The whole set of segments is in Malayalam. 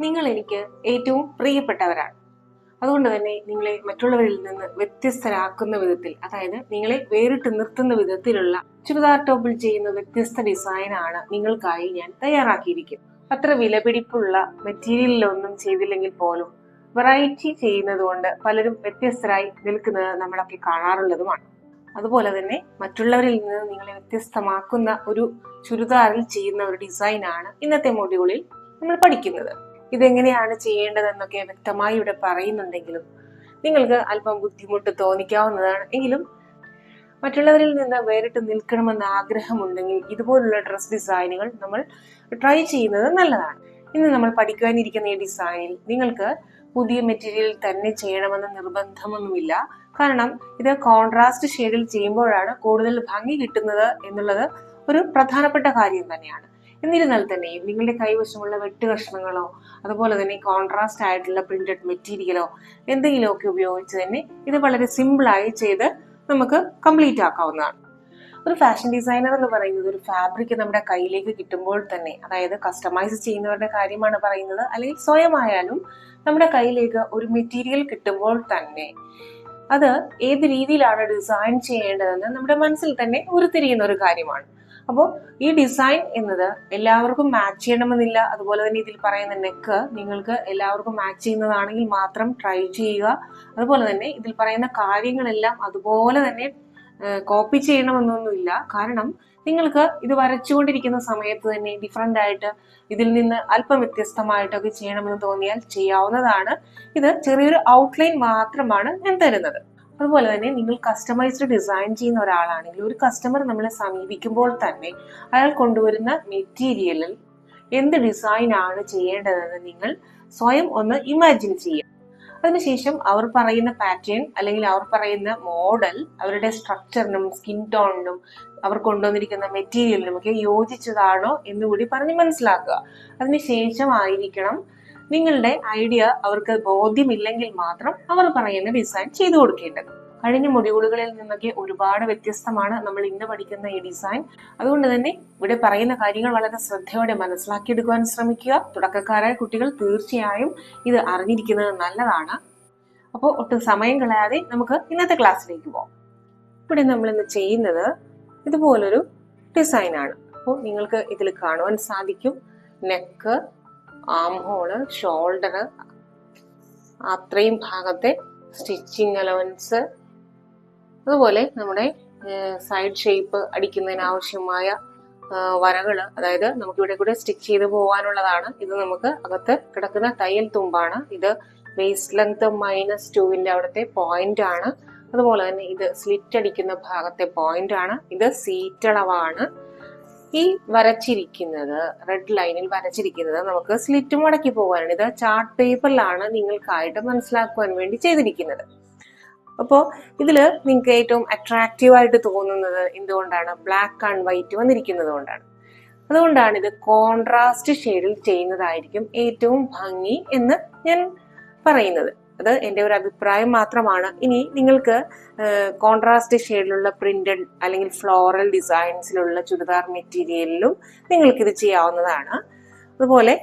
നിങ്ങൾ എനിക്ക് ഏറ്റവും പ്രിയപ്പെട്ടവരാണ്. അതുകൊണ്ട് തന്നെ നിങ്ങളെ മറ്റുള്ളവരിൽ നിന്ന് വ്യത്യസ്തരാക്കുന്ന വിധത്തിൽ അതായത് നിങ്ങളെ വേറിട്ട് നിർത്തുന്ന വിധത്തിലുള്ള ചുരിദാർ ടോപ്പിൽ ചെയ്യുന്ന വ്യത്യസ്ത ഡിസൈനാണ് നിങ്ങൾക്കായി ഞാൻ തയ്യാറാക്കിയിരിക്കും അത്ര വിലപിടിപ്പുള്ള മെറ്റീരിയലിലൊന്നും ചെയ്തില്ലെങ്കിൽ പോലും വെറൈറ്റി ചെയ്യുന്നത് കൊണ്ട് പലരും വ്യത്യസ്തരായി നിൽക്കുന്നത് നമ്മളൊക്കെ കാണാറുള്ളതുമാണ്. അതുപോലെ തന്നെ മറ്റുള്ളവരിൽ നിന്ന് നിങ്ങളെ വ്യത്യസ്തമാക്കുന്ന ഒരു ചുരിദാറിൽ ചെയ്യുന്ന ഒരു ഡിസൈനാണ് ഇന്നത്തെ മൊഡ്യൂളിൽ നമ്മൾ പഠിക്കുന്നത്. ഇതെങ്ങനെയാണ് ചെയ്യേണ്ടതെന്നൊക്കെ വ്യക്തമായി ഇവിടെ പറയുന്നുണ്ടെങ്കിലും നിങ്ങൾക്ക് അല്പം ബുദ്ധിമുട്ട് തോന്നിക്കാവുന്നതാണ്. എങ്കിലും മറ്റുള്ളവരിൽ നിന്ന് വേറിട്ട് നിൽക്കണമെന്ന ആഗ്രഹമുണ്ടെങ്കിൽ ഇതുപോലുള്ള ഡ്രസ് ഡിസൈനുകൾ നമ്മൾ ട്രൈ ചെയ്യുന്നത് നല്ലതാണ്. ഇന്ന് നമ്മൾ പഠിക്കാനിരിക്കുന്ന ഈ ഡിസൈനിൽ നിങ്ങൾക്ക് പുതിയ മെറ്റീരിയൽ തന്നെ ചെയ്യണമെന്ന നിർബന്ധമൊന്നുമില്ല. കാരണം ഇത് കോൺട്രാസ്റ്റ് ഷെയ്ഡിൽ ചെയ്യുമ്പോഴാണ് കൂടുതൽ ഭംഗി കിട്ടുന്നത് എന്നുള്ളത് ഒരു പ്രധാനപ്പെട്ട കാര്യം തന്നെയാണ്. എന്നിരുന്നാൽ തന്നെയും നിങ്ങളുടെ കൈവശമുള്ള വെട്ട് കഷ്ണങ്ങളോ അതുപോലെ തന്നെ കോൺട്രാസ്റ്റ് ആയിട്ടുള്ള പ്രിന്റഡ് മെറ്റീരിയലോ എന്തെങ്കിലുമൊക്കെ ഉപയോഗിച്ച് തന്നെ ഇത് വളരെ സിമ്പിളായി ചെയ്ത് നമുക്ക് കംപ്ലീറ്റ് ആക്കാവുന്നതാണ്. ഒരു ഫാഷൻ ഡിസൈനർ എന്ന് പറയുന്നത് ഒരു ഫാബ്രിക് നമ്മുടെ കയ്യിലേക്ക് കിട്ടുമ്പോൾ തന്നെ അതായത് കസ്റ്റമൈസ് ചെയ്യുന്നവരുടെ കാര്യമാണ് പറയുന്നത് അല്ലെങ്കിൽ സ്വയമായാലും നമ്മുടെ കയ്യിലേക്ക് ഒരു മെറ്റീരിയൽ കിട്ടുമ്പോൾ തന്നെ അത് ഏത് രീതിയിലാണ് ഡിസൈൻ ചെയ്യേണ്ടതെന്ന് നമ്മുടെ മനസ്സിൽ തന്നെ ഉരുത്തിരിയുന്ന ഒരു കാര്യമാണ്. അപ്പോൾ ഈ ഡിസൈൻ എന്നത് എല്ലാവർക്കും മാച്ച് ചെയ്യണമെന്നില്ല. അതുപോലെ തന്നെ ഇതിൽ പറയുന്ന നെക്ക് നിങ്ങൾക്ക് എല്ലാവർക്കും മാച്ച് ചെയ്യുന്നതാണെങ്കിൽ മാത്രം ട്രൈ ചെയ്യുക. അതുപോലെ തന്നെ ഇതിൽ പറയുന്ന കാര്യങ്ങളെല്ലാം അതുപോലെ തന്നെ കോപ്പി ചെയ്യണമെന്നൊന്നുമില്ല. കാരണം നിങ്ങൾക്ക് ഇത് വരച്ചുകൊണ്ടിരിക്കുന്ന സമയത്ത് തന്നെ ഡിഫറെന്റ് ആയിട്ട് ഇതിൽ നിന്ന് അല്പം വ്യത്യസ്തമായിട്ടൊക്കെ ചെയ്യണമെന്ന് തോന്നിയാൽ ചെയ്യാവുന്നതാണ്. ഇത് ചെറിയൊരു ഔട്ട്ലൈൻ മാത്രമാണ് ഞാൻ തരുന്നത്. അതുപോലെ തന്നെ നിങ്ങൾ കസ്റ്റമൈസ്ഡ് ഡിസൈൻ ചെയ്യുന്ന ഒരാളാണെങ്കിൽ ഒരു കസ്റ്റമർ നമ്മളെ സമീപിക്കുമ്പോൾ തന്നെ അയാൾ കൊണ്ടുവരുന്ന മെറ്റീരിയലിൽ എന്ത് ഡിസൈൻ ആണ് ചെയ്യേണ്ടതെന്ന് നിങ്ങൾ സ്വയം ഒന്ന് ഇമാജിൻ ചെയ്യുക. അതിനുശേഷം അവർ പറയുന്ന പാറ്റേൺ അല്ലെങ്കിൽ അവർ പറയുന്ന മോഡൽ അവരുടെ സ്ട്രക്ചറിനും സ്കിൻ ടോണിനും അവർ കൊണ്ടുവന്നിരിക്കുന്ന മെറ്റീരിയലിനും ഒക്കെ യോജിച്ചതാണോ എന്നുകൂടി പറഞ്ഞ് മനസ്സിലാക്കുക. അതിനുശേഷം ആയിരിക്കണം നിങ്ങളുടെ ഐഡിയ അവർക്ക് ബോധ്യമില്ലെങ്കിൽ മാത്രം അവർ പറയുന്ന ഡിസൈൻ ചെയ്തു കൊടുക്കേണ്ടത്. കഴിഞ്ഞ മൊഡ്യൂളുകളിൽ നിന്നൊക്കെ ഒരുപാട് വ്യത്യസ്തമാണ് നമ്മൾ ഇന്ന് പഠിക്കുന്ന ഈ ഡിസൈൻ. അതുകൊണ്ട് തന്നെ ഇവിടെ പറയുന്ന കാര്യങ്ങൾ വളരെ ശ്രദ്ധയോടെ മനസ്സിലാക്കിയെടുക്കുവാൻ ശ്രമിക്കുക. തുടക്കക്കാരായ കുട്ടികൾ തീർച്ചയായും ഇത് അറിഞ്ഞിരിക്കുന്നത് നല്ലതാണ്. അപ്പോൾ ഒട്ടും സമയം കളയാതെ നമുക്ക് ഇന്നത്തെ ക്ലാസ്സിലേക്ക് പോകാം ഇവിടെ നമ്മൾ ഇന്ന് ചെയ്യുന്നത് ഇതുപോലൊരു ഡിസൈനാണ് അപ്പോൾ നിങ്ങൾക്ക് ഇതിൽ കാണുവാൻ സാധിക്കും. നെക്ക് ആം ഹോൾ ഷോൾഡർ അത്രയും ഭാഗത്തെ സ്റ്റിച്ചിങ് അലവൻസ് അതുപോലെ നമ്മുടെ സൈഡ് ഷേപ്പ് അടിക്കുന്നതിന് ആവശ്യമായ വരകൾ അതായത് നമുക്ക് ഇവിടെ കൂടെ സ്റ്റിച്ച് ചെയ്ത് പോകാനുള്ളതാണ് ഇത് നമുക്ക് അകത്ത് കിടക്കുന്ന തയ്യൽ തുമ്പാണ്. ഇത് വേസ്റ്റ് ലെങ്ത് മൈനസ് ടുവിന്റെ അവിടുത്തെ പോയിന്റ് ആണ്. അതുപോലെ തന്നെ ഇത് സ്ലിറ്റ് അടിക്കുന്ന ഭാഗത്തെ പോയിന്റ് ആണ്. ഇത് സീറ്റളവാണ് ഈ വരച്ചിരിക്കുന്നത് റെഡ് ലൈനിൽ വരച്ചിരിക്കുന്നത് നമുക്ക് സ്ലിറ്റ് മടക്കി പോകാനാണ് ഇത് ചാർട്ട് പേപ്പറിലാണ് നിങ്ങൾക്കായിട്ട് മനസ്സിലാക്കുവാൻ വേണ്ടി ചെയ്തിരിക്കുന്നത്. അപ്പോൾ ഇതിൽ നിങ്ങൾക്ക് ഏറ്റവും അട്രാക്റ്റീവ് ആയിട്ട് തോന്നുന്നത് എന്തുകൊണ്ടാണ്? ബ്ലാക്ക് ആൻഡ് വൈറ്റ് വന്നിരിക്കുന്നത് കൊണ്ടാണ്. അതുകൊണ്ടാണ് ഇത് കോൺട്രാസ്റ്റ് ഷെയ്ഡിൽ ചെയ്യുന്നതായിരിക്കും ഏറ്റവും ഭംഗി എന്ന് ഞാൻ പറയുന്നത്. അത് എന്റെ ഒരു അഭിപ്രായം മാത്രമാണ്. ഇനി നിങ്ങൾക്ക് കോൺട്രാസ്റ്റ് ഷെയ്ഡിലുള്ള പ്രിന്റഡ് അല്ലെങ്കിൽ ഫ്ലോറൽ ഡിസൈൻസിലുള്ള ചുരിദാർ മെറ്റീരിയലിലും നിങ്ങൾക്ക് ഇത് ചെയ്യാവുന്നതാണ്. അതുപോലെ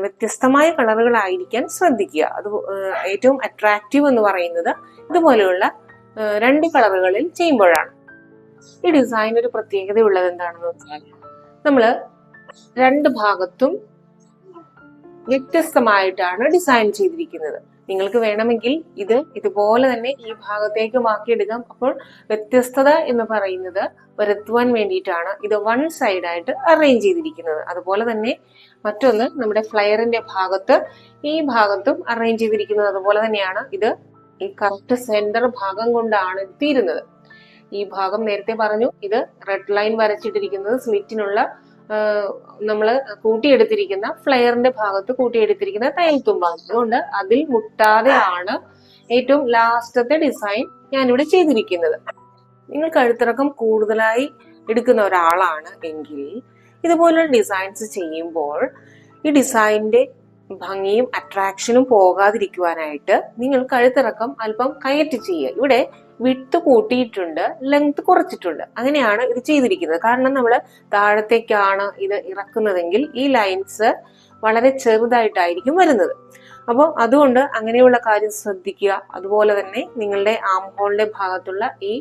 വ്യത്യസ്തമായ കളറുകളായിരിക്കാൻ ശ്രദ്ധിക്കുക. അത് ഏറ്റവും അട്രാക്റ്റീവ് എന്ന് പറയുന്നത് ഇതുപോലെയുള്ള രണ്ട് കളറുകളിൽ ചെയ്യുമ്പോഴാണ്. ഈ ഡിസൈൻ ഒരു പ്രത്യേകത ഉള്ളത് എന്താണെന്ന് വെച്ചാൽ നമ്മൾ രണ്ട് ഭാഗത്തും വ്യത്യസ്തമായിട്ടാണ് ഡിസൈൻ ചെയ്തിരിക്കുന്നത്. നിങ്ങൾക്ക് വേണമെങ്കിൽ ഇത് ഇതുപോലെ തന്നെ ഈ ഭാഗത്തേക്ക് മാക്കിയെടുക്കാം അപ്പോൾ വ്യത്യസ്തത എന്ന് പറയുന്നത് വരുത്തുവാൻ വേണ്ടിയിട്ടാണ് ഇത് വൺ സൈഡായിട്ട് അറേഞ്ച് ചെയ്തിരിക്കുന്നത്. അതുപോലെ തന്നെ മറ്റൊന്ന് നമ്മുടെ ഫ്ലയറിന്റെ ഭാഗത്ത് ഈ ഭാഗത്തും അറേഞ്ച് ചെയ്തിരിക്കുന്നത് അതുപോലെ തന്നെയാണ് ഇത് ഈ കറക്റ്റ് സെന്റർ ഭാഗം കൊണ്ടാണ് തീരുന്നത്. ഈ ഭാഗം നേരത്തെ പറഞ്ഞു ഇത് റെഡ് ലൈൻ വരച്ചിട്ടിരിക്കുന്നത് സ്ലിറ്റിനുള്ള നമ്മൾ കൂട്ടിയെടുത്തിരിക്കുന്ന ഫ്ലെയറിന്റെ ഭാഗത്ത് കൂട്ടിയെടുത്തിരിക്കുന്ന തയ്യൽ തുമ്പ അതുകൊണ്ട് അതിൽ മുട്ടാതെയാണ് ഏറ്റവും ലാസ്റ്റത്തെ ഡിസൈൻ ഞാനിവിടെ ചെയ്തിരിക്കുന്നത്. നിങ്ങൾ കഴുത്തിറക്കം കൂടുതലായി എടുക്കുന്ന ഒരാളാണ് എങ്കിൽ ഇതുപോലുള്ള ഡിസൈൻസ് ചെയ്യുമ്പോൾ ഈ ഡിസൈനിന്റെ ഭംഗിയും അട്രാക്ഷനും പോകാതിരിക്കുവാനായിട്ട് നിങ്ങൾ കഴുത്തിറക്കം അല്പം കയറ്റി ചെയ്യുക. ഇവിടെ വിട്ട് കൂട്ടിയിട്ടുണ്ട് ലെങ്ത് കുറച്ചിട്ടുണ്ട്. അങ്ങനെയാണ് ഇത് ചെയ്തിരിക്കുന്നത്. കാരണം നമ്മൾ താഴത്തേക്കാണ് ഇത് ഇറക്കുന്നതെങ്കിൽ ഈ ലൈൻസ് വളരെ ചെറുതായിട്ടായിരിക്കും വരുന്നത്. അപ്പോൾ അതുകൊണ്ട് അങ്ങനെയുള്ള കാര്യം ശ്രദ്ധിക്കുക. അതുപോലെ തന്നെ നിങ്ങളുടെ ആം ഹോളിന്റെ ഭാഗത്തുള്ള ഈ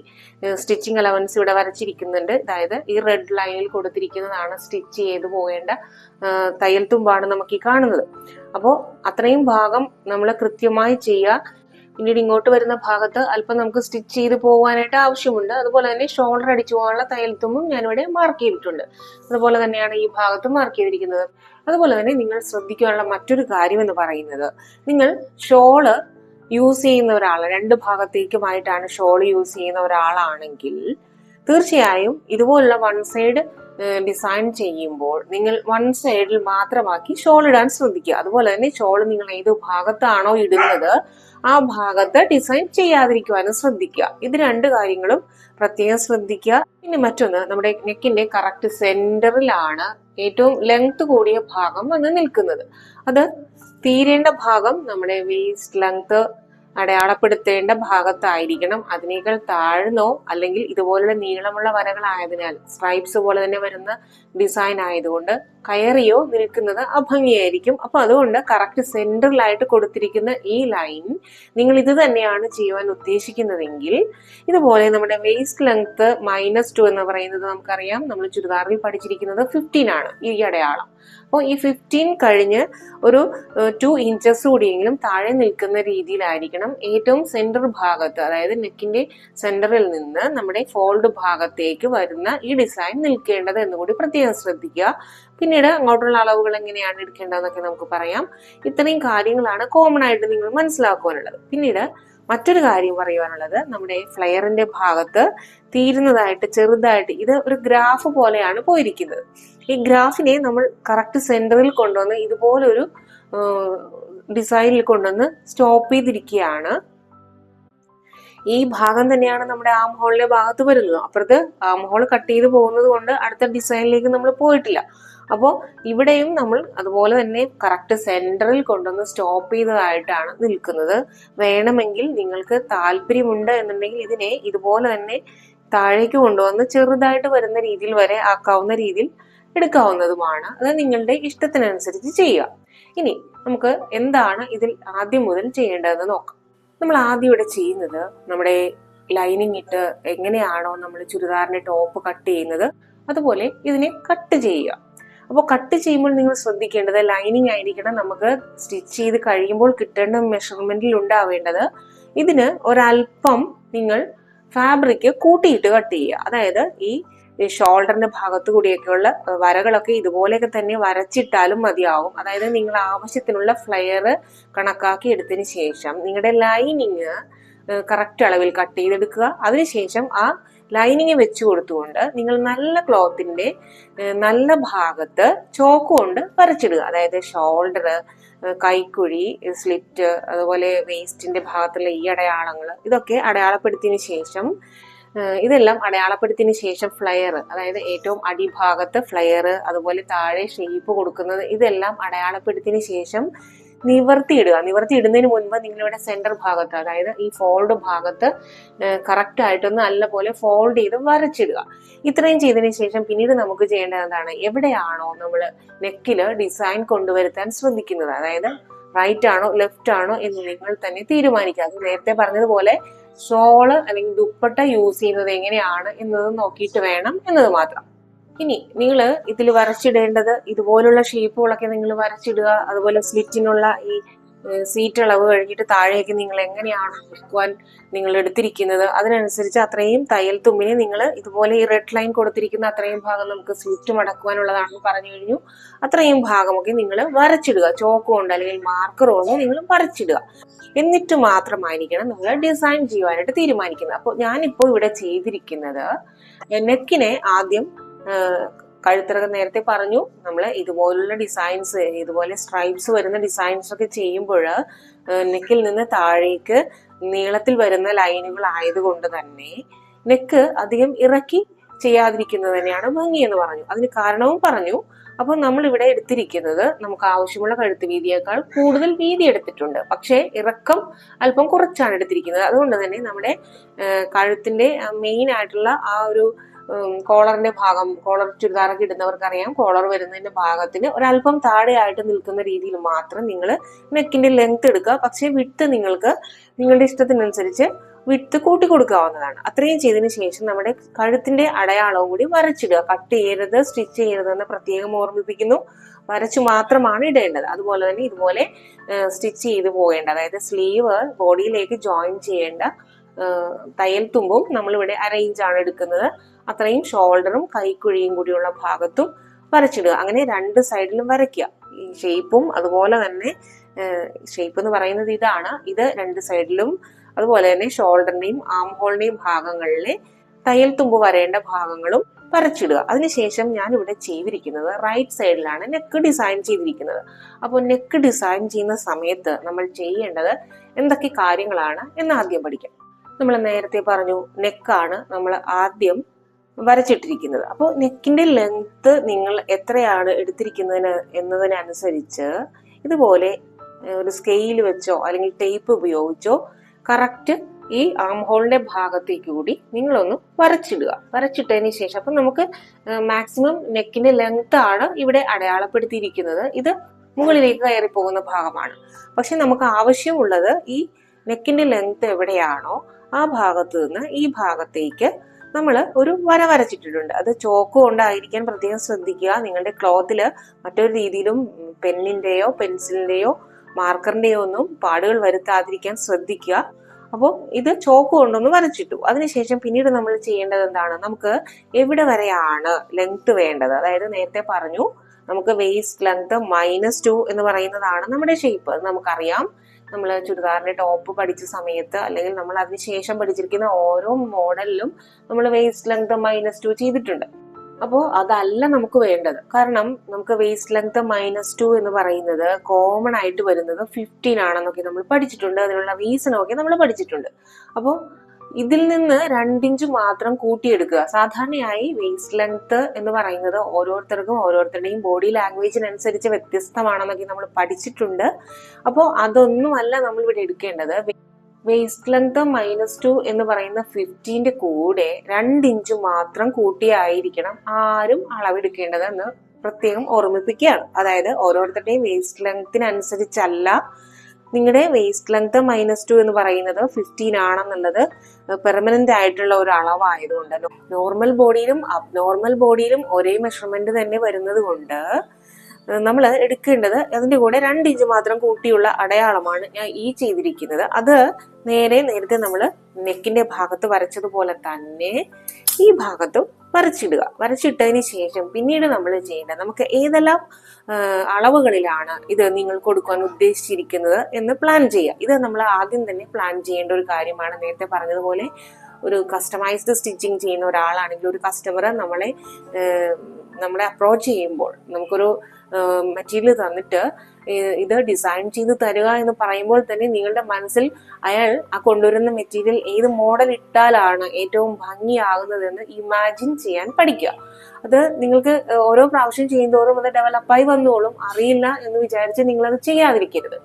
സ്റ്റിച്ചിങ് അലവൻസ് ഇവിടെ വരച്ചിരിക്കുന്നുണ്ട്. അതായത് ഈ റെഡ് ലൈനിൽ കൊടുത്തിരിക്കുന്നതാണ് സ്റ്റിച്ച് ചെയ്ത് പോകേണ്ട തയ്യൽ തുമ്പാണ് നമുക്ക് ഈ കാണുന്നത്. അപ്പോൾ അത്രയും ഭാഗം നമ്മൾ കൃത്യമായി ചെയ്യുക. പിന്നീട് ഇങ്ങോട്ട് വരുന്ന ഭാഗത്ത് അല്പം നമുക്ക് സ്റ്റിച്ച് ചെയ്ത് പോകാനായിട്ട് ആവശ്യമുണ്ട്. അതുപോലെ തന്നെ ഷോൾഡർ അടിച്ചു പോകാനുള്ള തയ്യൽ തുമ്പും ഞാനിവിടെ മാർക്ക് ചെയ്തിട്ടുണ്ട്. അതുപോലെ തന്നെയാണ് ഈ ഭാഗത്തും മാർക്ക് ചെയ്തിരിക്കുന്നത്. അതുപോലെ തന്നെ നിങ്ങൾ ശ്രദ്ധിക്കാനുള്ള മറ്റൊരു കാര്യം എന്ന് പറയുന്നത് നിങ്ങൾ ഷോൾ യൂസ് ചെയ്യുന്ന ഒരാൾ രണ്ട് ഭാഗത്തേക്കുമായിട്ടാണ് ഷോൾ യൂസ് ചെയ്യുന്ന ഒരാളാണെങ്കിൽ തീർച്ചയായും ഇതുപോലുള്ള വൺ സൈഡ് ഡിസൈൻ ചെയ്യുമ്പോൾ നിങ്ങൾ വൺ സൈഡിൽ മാത്രമാക്കി ഷോൾ ഇടാൻ ശ്രദ്ധിക്കുക. അതുപോലെ തന്നെ ഷോൾ നിങ്ങൾ ഏത് ഭാഗത്താണോ ഇടുന്നത് ആ ഭാഗത്ത് ഡിസൈൻ ചെയ്യാതിരിക്കുവാനും ശ്രദ്ധിക്കുക. ഇത് രണ്ട് കാര്യങ്ങളും പ്രത്യേകം ശ്രദ്ധിക്കുക. പിന്നെ മറ്റൊന്ന് നമ്മുടെ നെക്കിന്റെ കറക്റ്റ് സെന്ററിലാണ് ഏറ്റവും ലെങ്ത് കൂടിയ ഭാഗം വന്ന് നിൽക്കുന്നത്. അത് തീരേണ്ട ഭാഗം നമ്മുടെ വേസ്റ്റ് ലെങ്ത് അടയാളപ്പെടുത്തേണ്ട ഭാഗത്തായിരിക്കണം. അതിനേക്കാൾ താഴ്ന്നോ അല്ലെങ്കിൽ ഇതുപോലുള്ള നീളമുള്ള വരകളായതിനാൽ സ്ട്രൈപ്സ് പോലെ തന്നെ വരുന്ന ഡിസൈൻ ആയതുകൊണ്ട് കയറിയോ നിൽക്കുന്നത് അഭംഗിയായിരിക്കും. അപ്പൊ അതുകൊണ്ട് കറക്റ്റ് സെൻട്രലായിട്ട് കൊടുത്തിരിക്കുന്ന ഈ ലൈൻ നിങ്ങൾ ഇത് തന്നെയാണ് ചെയ്യുവാൻ ഉദ്ദേശിക്കുന്നതെങ്കിൽ ഇതുപോലെ നമ്മുടെ വേസ്റ്റ് ലെങ്ത് മൈനസ് ടു എന്ന് പറയുന്നത് നമുക്കറിയാം. നമ്മൾ ചുരിദാറിൽ പഠിച്ചിരിക്കുന്നത് ഫിഫ്റ്റീൻ ആണ് ഈ അടയാളം. അപ്പോൾ ഈ ഫിഫ്റ്റീൻ കഴിഞ്ഞ് ഒരു ടു ഇഞ്ചസ് കൂടിയെങ്കിലും താഴെ നിൽക്കുന്ന രീതിയിലായിരിക്കണം ഏറ്റവും സെന്റർ ഭാഗത്ത് അതായത് നെക്കിന്റെ സെന്ററിൽ നിന്ന് നമ്മുടെ ഫോൾഡ് ഭാഗത്തേക്ക് വരുന്ന ഈ ഡിസൈൻ നിൽക്കേണ്ടത് എന്നുകൂടി പ്രത്യേകം ശ്രദ്ധിക്കുക. പിന്നീട് അങ്ങോട്ടുള്ള അളവുകൾ എങ്ങനെയാണ് എടുക്കേണ്ടതെന്നൊക്കെ നമുക്ക് പറയാം. ഇത്രയും കാര്യങ്ങളാണ് കോമൺ ആയിട്ട് നിങ്ങൾ മനസ്സിലാക്കുവാനുള്ളത്. പിന്നീട് മറ്റൊരു കാര്യം പറയുവാനുള്ളത് നമ്മുടെ ഫ്ലയറിന്റെ ഭാഗത്ത് തീരുന്നതായിട്ട് ചെറുതായിട്ട് ഇത് ഒരു ഗ്രാഫ് പോലെയാണ് പോയിരിക്കുന്നത്. ഈ ഗ്രാഫിനെ നമ്മൾ കറക്റ്റ് സെന്ററിൽ കൊണ്ടുവന്ന് ഇതുപോലൊരു ഡിസൈനിൽ കൊണ്ടുവന്ന് സ്റ്റോപ്പ് ചെയ്തിരിക്കുകയാണ്. ഈ ഭാഗം തന്നെയാണ് നമ്മുടെ ആം ഹോളിന്റെ ഭാഗത്ത് വരുന്നത്. അപ്പുറത്ത് ആം ഹോൾ കട്ട് ചെയ്ത് പോകുന്നത് കൊണ്ട് അടുത്ത ഡിസൈനിലേക്ക് നമ്മൾ പോയിട്ടില്ല. അപ്പോൾ ഇവിടെയും നമ്മൾ അതുപോലെ തന്നെ കറക്റ്റ് സെന്ററിൽ കൊണ്ടുവന്ന് സ്റ്റോപ്പ് ചെയ്തതായിട്ടാണ് നിൽക്കുന്നത്. വേണമെങ്കിൽ നിങ്ങൾക്ക് താല്പര്യമുണ്ട് എന്നുണ്ടെങ്കിൽ ഇതിനെ ഇതുപോലെ തന്നെ താഴേക്ക് കൊണ്ടുവന്ന് ചെറുതായിട്ട് വരുന്ന രീതിയിൽ വരെ ആക്കാവുന്ന രീതിയിൽ എടുക്കാവുന്നതുമാണ്. അത് നിങ്ങളുടെ ഇഷ്ടത്തിനനുസരിച്ച് ചെയ്യുക. ഇനി നമുക്ക് എന്താണ് ഇതിൽ ആദ്യം മുതൽ ചെയ്യേണ്ടതെന്ന് നോക്കാം. നമ്മൾ ആദ്യം ഇവിടെ ചെയ്യുന്നത് നമ്മുടെ ലൈനിങ് ഇട്ട് എങ്ങനെയാണോ നമ്മൾ ചുരിദാറിന്റെ ടോപ്പ് കട്ട് ചെയ്യുന്നത്. അതുപോലെ ഇതിനെ കട്ട് ചെയ്യുക. അപ്പോൾ കട്ട് ചെയ്യുമ്പോൾ നിങ്ങൾ ശ്രദ്ധിക്കേണ്ടത് ലൈനിങ് ആയിരിക്കണം നമുക്ക് സ്റ്റിച്ച് ചെയ്ത് കഴിയുമ്പോൾ കിട്ടേണ്ട മെഷർമെന്റിൽ ഉണ്ടാവേണ്ടത്. ഇതിന് ഒരല്പം നിങ്ങൾ ഫാബ്രിക് കൂട്ടിയിട്ട് കട്ട് ചെയ്യുക. അതായത് ഈ ഷോൾഡറിന്റെ ഭാഗത്തു കൂടിയൊക്കെയുള്ള വരകളൊക്കെ ഇതുപോലെയൊക്കെ തന്നെ വരച്ചിട്ടാലും മതിയാവും. അതായത് നിങ്ങൾ ആവശ്യത്തിനുള്ള ഫ്ലെയർ കണക്കാക്കി എടുത്തതിന് ശേഷം നിങ്ങളുടെ ലൈനിങ് കറക്റ്റ് അളവിൽ കട്ട് ചെയ്തെടുക്കുക. അതിനുശേഷം ആ ലൈനിങ് വെച്ച് കൊടുത്തുകൊണ്ട് നിങ്ങൾ നല്ല ക്ലോത്തിന്റെ നല്ല ഭാഗത്ത് ചോക്ക് കൊണ്ട് വരച്ചിടുക. അതായത് ഷോൾഡർ കൈക്കുഴി സ്ലിറ്റ് അതുപോലെ വേസ്റ്റിന്റെ ഭാഗത്തുള്ള ഈ അടയാളങ്ങൾ ഇതൊക്കെ അടയാളപ്പെടുത്തിയതിന് ശേഷം ഇതെല്ലാം അടയാളപ്പെടുത്തിയതിന് ശേഷം ഫ്ലയർ അതായത് ഏറ്റവും അടിഭാഗത്ത് ഫ്ലയർ അതുപോലെ താഴെ ഷേപ്പ് കൊടുക്കുന്നത് ഇതെല്ലാം അടയാളപ്പെടുത്തിയതിന് ശേഷം നിവർത്തിയിടുക. നിവർത്തിയിടുന്നതിന് മുൻപ് നിങ്ങളിവിടെ സെന്റർ ഭാഗത്ത് അതായത് ഈ ഫോൾഡ് ഭാഗത്ത് കറക്റ്റ് ആയിട്ടൊന്ന് നല്ലപോലെ ഫോൾഡ് ചെയ്ത് വരച്ചിടുക. ഇത്രയും ചെയ്തതിനു ശേഷം പിന്നീട് നമുക്ക് ചെയ്യേണ്ടത് എന്താണ്? എവിടെയാണോ നമ്മൾ നെക്കിൽ ഡിസൈൻ കൊണ്ടുവരുത്താൻ ശ്രദ്ധിക്കുന്നത് അതായത് റൈറ്റ് ആണോ ലെഫ്റ്റ് ആണോ എന്ന് നിങ്ങൾ തന്നെ തീരുമാനിക്കുക. നേരത്തെ പറഞ്ഞതുപോലെ ഷോൾ അല്ലെങ്കിൽ ദുപ്പട്ട യൂസ് ചെയ്യുന്നത് എങ്ങനെയാണ് എന്നത് നോക്കിയിട്ട് വേണം എന്നത് മാത്രം. ഇനി നിങ്ങൾ ഇതിൽ വരച്ചിടേണ്ടത് ഇതുപോലുള്ള ഷേപ്പുകളൊക്കെ നിങ്ങൾ വരച്ചിടുക അതുപോലെ സ്ലിറ്റിനുള്ള ഈ സീറ്റ് അളവ് കഴിഞ്ഞിട്ട് താഴേക്ക് നിങ്ങൾ എങ്ങനെയാണ് വെക്കുവാൻ നിങ്ങൾ എടുത്തിരിക്കുന്നത് അതിനനുസരിച്ച് അത്രയും തയ്യൽ തുമ്പിനെ നിങ്ങൾ ഇതുപോലെ ഈ റെഡ് ലൈൻ കൊടുത്തിരിക്കുന്ന അത്രയും ഭാഗം നമുക്ക് സ്ലിറ്റ് മടക്കുവാനുള്ളതാണെന്ന് പറഞ്ഞു കഴിഞ്ഞു. അത്രയും ഭാഗമൊക്കെ നിങ്ങൾ വരച്ചിടുക. ചോക്ക് കൊണ്ട് അല്ലെങ്കിൽ മാർക്കർ കൊണ്ട് നിങ്ങൾ വരച്ചിടുക. എന്നിട്ട് മാത്രമായിരിക്കണം നിങ്ങൾ ഡിസൈൻ ചെയ്യുവാനായിട്ട് തീരുമാനിക്കുന്നത്. അപ്പോൾ ഞാനിപ്പോൾ ഇവിടെ ചെയ്തിരിക്കുന്നത് നെക്കിനെ ആദ്യം കഴുത്തിറക്കം നേരത്തെ പറഞ്ഞു. നമ്മൾ ഇതുപോലുള്ള ഡിസൈൻസ് ഇതുപോലെ സ്ട്രൈപ്സ് വരുന്ന ഡിസൈൻസ് ഒക്കെ ചെയ്യുമ്പോൾ നെക്കിൽ നിന്ന് താഴേക്ക് നീളത്തിൽ വരുന്ന ലൈനുകൾ ആയതുകൊണ്ട് തന്നെ നെക്ക് അധികം ഇറക്കി ചെയ്യാതിരിക്കുന്നത് തന്നെയാണ് ഭംഗി എന്ന് പറഞ്ഞു. അതിന് കാരണവും പറഞ്ഞു. അപ്പോൾ നമ്മൾ ഇവിടെ എടുത്തിരിക്കുന്നത് നമുക്ക് ആവശ്യമുള്ള കഴുത്ത് വീതിയേക്കാൾ കൂടുതൽ വീതി എടുത്തിട്ടുണ്ട്. പക്ഷേ ഇറക്കം അല്പം കുറച്ചാണ് എടുത്തിരിക്കുന്നത്. അതുകൊണ്ട് തന്നെ നമ്മുടെ കഴുത്തിന്റെ മെയിൻ ആയിട്ടുള്ള ആ ഒരു കോളറിന്റെ ഭാഗം കോളർ ചുരിദാറൊക്കെ ഇടുന്നവർക്കറിയാം. കോളർ വരുന്നതിന്റെ ഭാഗത്തിന് ഒരല്പം താഴെയായിട്ട് നിൽക്കുന്ന രീതിയിൽ മാത്രം നിങ്ങൾ നെക്കിന്റെ ലെങ്ത് എടുക്കുക. പക്ഷേ വിട്ട് നിങ്ങൾക്ക് നിങ്ങളുടെ ഇഷ്ടത്തിനനുസരിച്ച് വിട്ട് കൂട്ടി കൊടുക്കാവുന്നതാണ്. അത്രയും ചെയ്തതിന് ശേഷം നമ്മുടെ കഴുത്തിന്റെ അടയാളവും കൂടി വരച്ചിടുക. കട്ട് ചെയ്യരുത് സ്റ്റിച്ച് ചെയ്യരുത് എന്ന് പ്രത്യേകം ഓർമ്മിപ്പിക്കുന്നു. വരച്ചു മാത്രമാണ് ഇടേണ്ടത്. അതുപോലെ തന്നെ ഇതുപോലെ സ്റ്റിച്ച് ചെയ്ത് പോകേണ്ട. അതായത് സ്ലീവ് ബോഡിയിലേക്ക് ജോയിൻ ചെയ്യേണ്ട തയ്യൽ തുമ്പും നമ്മളിവിടെ അറേഞ്ച് ആണ് എടുക്കുന്നത്. അത്രയും ഷോൾഡറും കൈക്കുഴിയും കൂടിയുള്ള ഭാഗത്തും വരച്ചിടുക. അങ്ങനെ രണ്ട് സൈഡിലും വരയ്ക്കുക. ഈ ഷേപ്പും അതുപോലെ തന്നെ ഷേപ്പ് എന്ന് പറയുന്നത് ഇതാണ്. ഇത് രണ്ട് സൈഡിലും അതുപോലെ തന്നെ ഷോൾഡറിന്റെയും ആം ഹോളിന്റെയും ഭാഗങ്ങളിലെ തയ്യൽ തുമ്പ് വരേണ്ട ഭാഗങ്ങളും വരച്ചിടുക. അതിനുശേഷം ഞാൻ ഇവിടെ ചെയ്തിരിക്കുന്നത് റൈറ്റ് സൈഡിലാണ് നെക്ക് ഡിസൈൻ ചെയ്തിരിക്കുന്നത്. അപ്പോൾ നെക്ക് ഡിസൈൻ ചെയ്യുന്ന സമയത്ത് നമ്മൾ ചെയ്യേണ്ടത് എന്തൊക്കെ കാര്യങ്ങളാണ് എന്ന് ആദ്യം പഠിക്കാം. നമ്മൾ നേരത്തെ പറഞ്ഞു നെക്കാണ് നമ്മൾ ആദ്യം വരച്ചിട്ടിരിക്കുന്നത്. അപ്പോൾ നെക്കിന്റെ ലെങ്ത്ത് നിങ്ങൾ എത്രയാണ് എടുത്തിരിക്കുന്നതിന് എന്നതിനനുസരിച്ച് ഇതുപോലെ ഒരു സ്കെയിൽ വെച്ചോ അല്ലെങ്കിൽ ടേപ്പ് ഉപയോഗിച്ചോ കറക്റ്റ് ഈ ആം ഹോളിന്റെ ഭാഗത്തേക്ക് കൂടി നിങ്ങളൊന്ന് വരച്ചിടുക. വരച്ചിട്ടതിന് ശേഷം അപ്പം നമുക്ക് മാക്സിമം നെക്കിന്റെ ലെങ്ത് ആണ് ഇവിടെ അടയാളപ്പെടുത്തിയിരിക്കുന്നത്. ഇത് മുകളിലേക്ക് കയറി പോകുന്ന ഭാഗമാണ്. പക്ഷെ നമുക്ക് ആവശ്യമുള്ളത് ഈ നെക്കിന്റെ ലെങ്ത് എവിടെയാണോ ആ ഭാഗത്തു നിന്ന് ഈ ഭാഗത്തേക്ക് നമ്മൾ ഒരു വര വരച്ചിട്ടിട്ടുണ്ട്. അത് ചോക്ക് കൊണ്ടായിരിക്കാൻ പ്രത്യേകം ശ്രദ്ധിക്കുക. നിങ്ങളുടെ ക്ലോത്തിൽ മറ്റൊരു രീതിയിലും പെന്നിന്റെയോ പെൻസിലിന്റെയോ മാർക്കറിന്റെയോ ഒന്നും പാടുകൾ വരുത്താതിരിക്കാൻ ശ്രദ്ധിക്കുക. അപ്പോൾ ഇത് ചോക്ക് കൊണ്ടൊന്ന് വരച്ചിട്ടു. അതിനുശേഷം പിന്നീട് നമ്മൾ ചെയ്യേണ്ടത് എന്താണ്? നമുക്ക് എവിടെ വരെയാണ് ലെങ്ത് വേണ്ടത്? അതായത് നേരത്തെ പറഞ്ഞു നമുക്ക് വേസ്റ്റ് ലെങ്ത് മൈനസ് ടു എന്ന് പറയുന്നതാണ് നമ്മുടെ ഷേപ്പ് നമുക്കറിയാം. നമ്മൾ ചുരിദാറിന്റെ ടോപ്പ് പഠിച്ച സമയത്ത് അല്ലെങ്കിൽ നമ്മൾ അതിനുശേഷം പഠിച്ചിരിക്കുന്ന ഓരോ മോഡലിലും നമ്മൾ വേസ്റ്റ് ലെങ്ത് മൈനസ് ടു ചെയ്തിട്ടുണ്ട്. അപ്പോൾ അതല്ല നമുക്ക് വേണ്ടത്. കാരണം നമുക്ക് വേസ്റ്റ് ലെങ്ത് മൈനസ് ടു എന്ന് പറയുന്നത് കോമൺ ആയിട്ട് വരുന്നത് ഫിഫ്റ്റീൻ ആണെന്നൊക്കെ നമ്മൾ പഠിച്ചിട്ടുണ്ട്. അതിനുള്ള റീസൺ റീസണൊക്കെ നമ്മൾ പഠിച്ചിട്ടുണ്ട്. അപ്പോൾ ഇതിൽ നിന്ന് രണ്ടിഞ്ച് മാത്രം കൂട്ടിയെടുക്കുക. സാധാരണയായി വേസ്റ്റ് ലെങ്ത് എന്ന് പറയുന്നത് ഓരോരുത്തർക്കും ഓരോരുത്തരുടെയും ബോഡി ലാംഗ്വേജിനനുസരിച്ച് വ്യത്യസ്തമാണെന്നൊക്കെ നമ്മൾ പഠിച്ചിട്ടുണ്ട്. അപ്പോൾ അതൊന്നുമല്ല നമ്മൾ ഇവിടെ എടുക്കേണ്ടത്. വേസ്റ്റ് ലെങ്ത് മൈനസ് ടു എന്ന് പറയുന്ന ഫിഫ്റ്റീന്റെ കൂടെ രണ്ടിഞ്ച് മാത്രം കൂട്ടിയായിരിക്കണം ആരും അളവെടുക്കേണ്ടത് എന്ന് പ്രത്യേകം ഓർമ്മിപ്പിക്കുകയാണ്. അതായത് ഓരോരുത്തരുടെയും വേസ്റ്റ് ലെങ്ത്തിനനുസരിച്ചല്ല നിങ്ങളുടെ വേസ്റ്റ് ലെങ്ത് മൈനസ് ടു എന്ന് പറയുന്നത് ഫിഫ്റ്റീൻ ആണെന്നുള്ളത് പെർമനന്റ് ആയിട്ടുള്ള ഒരു അളവായതുകൊണ്ട് നോർമൽ ബോഡിയിലും അബ്നോർമൽ ബോഡിയിലും ഒരേ മെഷർമെന്റ് തന്നെ വരുന്നത് കൊണ്ട് നമ്മൾ എടുക്കേണ്ടത് അതിന്റെ കൂടെ രണ്ട് ഇഞ്ച് മാത്രം കൂട്ടിയുള്ള അടയാളമാണ് ഞാൻ ഈ ചെയ്തിരിക്കുന്നത്. അത് നേരെ നേരത്തെ നമ്മൾ നെക്കിന്റെ ഭാഗത്ത് വരച്ചതുപോലെ തന്നെ ഈ ഭാഗത്തും വരച്ചിടുക. വരച്ചിട്ടതിന് ശേഷം പിന്നീട് നമ്മൾ ചെയ്യേണ്ടത് നമുക്ക് ഏതെല്ലാം അളവുകളിലാണ് ഇത് നിങ്ങൾ കൊടുക്കാൻ ഉദ്ദേശിച്ചിരിക്കുന്നത് എന്ന് പ്ലാൻ ചെയ്യുക. ഇത് നമ്മൾ ആദ്യം തന്നെ പ്ലാൻ ചെയ്യേണ്ട ഒരു കാര്യമാണ്. നേരത്തെ പറഞ്ഞതുപോലെ ഒരു കസ്റ്റമൈസ്ഡ് സ്റ്റിച്ചിങ് ചെയ്യുന്ന ഒരാളാണെങ്കിൽ ഒരു കസ്റ്റമർ നമ്മളെ നമ്മളെ അപ്രോച്ച് ചെയ്യുമ്പോൾ നമുക്കൊരു മെറ്റീരിയൽ തന്നിട്ട് ഇത് ഡിസൈൻ ചെയ്ത് തരുക എന്ന് പറയുമ്പോൾ തന്നെ നിങ്ങളുടെ മനസ്സിൽ അയാൾ ആ കൊണ്ടുവരുന്ന മെറ്റീരിയൽ ഏത് മോഡൽ ഇട്ടാലാണ് ഏറ്റവും ഭംഗിയാകുന്നതെന്ന് ഇമാജിൻ ചെയ്യാൻ പഠിക്കുക. അത് നിങ്ങൾക്ക് ഓരോ പ്രാവശ്യം ചെയ്യുന്നതോറും അത് ഡെവലപ്പായി വന്നോളും അറിയില്ല എന്ന് വിചാരിച്ച് നിങ്ങളത് ചെയ്യാതിരിക്കരുത്.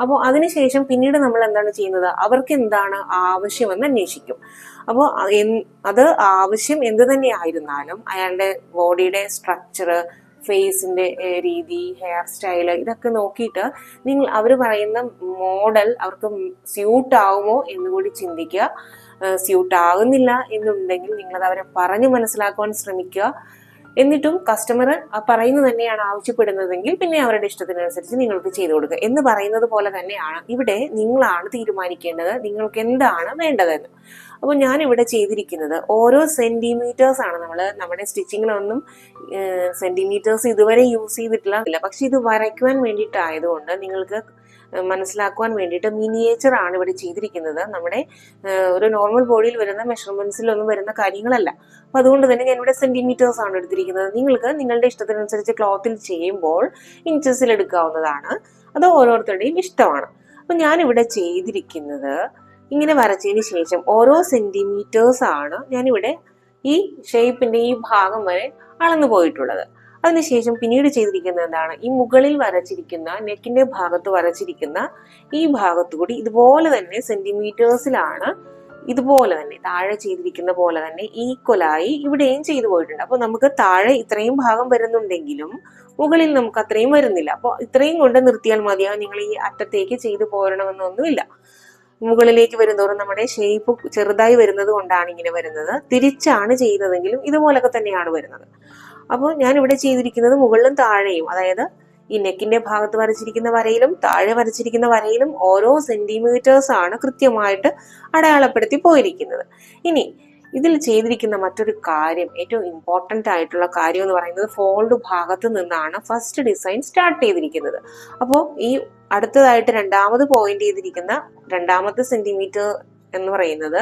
അപ്പോൾ അതിനുശേഷം പിന്നീട് നമ്മൾ എന്താണ് ചെയ്യുന്നത്? അവർക്ക് എന്താണ് ആവശ്യമെന്ന് അന്വേഷിക്കും. അപ്പോൾ അത് ആവശ്യം എന്ത് തന്നെ ആയിരുന്നാലും അയാളുടെ ബോഡിയുടെ സ്ട്രക്ചർ ഫേസിന്റെ രീതി ഹെയർ സ്റ്റൈൽ ഇതൊക്കെ നോക്കിയിട്ട് നിങ്ങൾ അവർ പറയുന്ന മോഡൽ അവർക്ക് സ്യൂട്ട് ആവുമോ എന്നുകൂടി ചിന്തിക്കുക. സ്യൂട്ട് ആകുന്നില്ല എന്നുണ്ടെങ്കിൽ നിങ്ങളത് അവരെ പറഞ്ഞു മനസ്സിലാക്കുവാൻ ശ്രമിക്കുക. എന്നിട്ടും കസ്റ്റമർ പറയുന്നത് തന്നെയാണ് ആവശ്യപ്പെടുന്നതെങ്കിൽ പിന്നെ അവരുടെ ഇഷ്ടത്തിനനുസരിച്ച് നിങ്ങൾക്ക് ചെയ്തു കൊടുക്കുക. എന്ന് പറയുന്നത് പോലെ തന്നെയാണ് ഇവിടെ നിങ്ങളാണ് തീരുമാനിക്കേണ്ടത് നിങ്ങൾക്ക് എന്താണ് വേണ്ടതെന്ന്. അപ്പോൾ ഞാൻ ഇവിടെ ചെയ്തിരിക്കുന്നത് ഓരോ സെന്റിമീറ്റേഴ്സ് ആണ് നമ്മൾ നമ്മുടെ സ്റ്റിച്ചിങ്ങിലൊന്നും സെന്റിമീറ്റേഴ്സ് ഇതുവരെ യൂസ് ചെയ്തിട്ടില്ല. പക്ഷെ ഇത് വരയ്ക്കുവാൻ വേണ്ടിയിട്ടായതുകൊണ്ട് നിങ്ങൾക്ക് മനസ്സിലാക്കുവാൻ വേണ്ടിയിട്ട് മിനിയേച്ചർ ആണ് ഇവിടെ ചെയ്തിരിക്കുന്നത്. നമ്മുടെ ഒരു നോർമൽ ബോഡിയിൽ വരുന്ന മെഷർമെന്റ്സിലൊന്നും വരുന്ന കാര്യങ്ങളല്ല. അപ്പൊ അതുകൊണ്ട് തന്നെ ഞാൻ ഇവിടെ സെന്റിമീറ്റേഴ്സ് ആണ് എടുത്തിരിക്കുന്നത്. നിങ്ങൾക്ക് നിങ്ങളുടെ ഇഷ്ടത്തിനനുസരിച്ച് ക്ലോത്തിൽ ചെയ്യുമ്പോൾ ഇഞ്ചസിൽ എടുക്കാവുന്നതാണ്. അത് ഓരോരുത്തരുടെയും ഇഷ്ടമാണ്. അപ്പൊ ഞാൻ ഇവിടെ ചെയ്തിരിക്കുന്നത് ഇങ്ങനെ വരച്ചതിന് ശേഷം ഓരോ സെന്റിമീറ്റേഴ്സ് ആണ് ഞാനിവിടെ ഈ ഷേപ്പിന്റെ ഈ ഭാഗം വരെ അളന്നു പോയിട്ടുള്ളത്. അതിനുശേഷം പിന്നീട് ചെയ്തിരിക്കുന്നത് എന്താണ്? ഈ മുകളിൽ വരച്ചിരിക്കുന്ന നെക്കിന്റെ ഭാഗത്ത് വരച്ചിരിക്കുന്ന ഈ ഭാഗത്തു കൂടി ഇതുപോലെ തന്നെ സെന്റിമീറ്റേഴ്സിലാണ് ഇതുപോലെ തന്നെ താഴെ ചെയ്തിരിക്കുന്ന പോലെ തന്നെ ഈക്വലായി ഇവിടെയും ചെയ്തു പോയിട്ടുണ്ട്. അപ്പോൾ നമുക്ക് താഴെ ഇത്രയും ഭാഗം വരുന്നുണ്ടെങ്കിലും മുകളിൽ നമുക്ക് അത്രയും വരുന്നില്ല. അപ്പോൾ ഇത്രയും കൊണ്ട് നിർത്തിയാൽ മതിയാവും നിങ്ങൾ ഈ അറ്റത്തേക്ക് ചെയ്തു പോരണമെന്നൊന്നുമില്ല. മുകളിലേക്ക് വരുന്നതോറും നമ്മുടെ ഷേപ്പ് ചെറുതായി വരുന്നത് കൊണ്ടാണ് ഇങ്ങനെ വരുന്നത്. തിരിച്ചാണ് ചെയ്യുന്നതെങ്കിലും ഇതുപോലൊക്കെ തന്നെയാണ് വരുന്നത്. അപ്പോൾ ഞാൻ ഇവിടെ ചെയ്തിരിക്കുന്നത് മുകളിലും താഴെയും. അതായത് ഈ നെക്കിന്റെ ഭാഗത്ത് വരച്ചിരിക്കുന്ന വരയിലും താഴെ വരച്ചിരിക്കുന്ന വരയിലും ഓരോ സെന്റിമീറ്റേഴ്സ് ആണ് കൃത്യമായിട്ട് അടയാളപ്പെടുത്തി പോയിരിക്കുന്നത്. ഇനി ഇതിൽ ചെയ്തിരിക്കുന്ന മറ്റൊരു കാര്യം ഏറ്റവും ഇമ്പോർട്ടന്റ് ആയിട്ടുള്ള കാര്യം എന്ന് പറയുന്നത് ഫോൾഡ് ഭാഗത്ത് നിന്നാണ് ഫസ്റ്റ് ഡിസൈൻ സ്റ്റാർട്ട് ചെയ്തിരിക്കുന്നത്. അപ്പോൾ ഈ അടുത്തതായിട്ട് രണ്ടാമത് പോയിന്റ് ചെയ്തിരിക്കുന്ന രണ്ടാമത്തെ സെന്റിമീറ്റർ എന്ന് പറയുന്നത്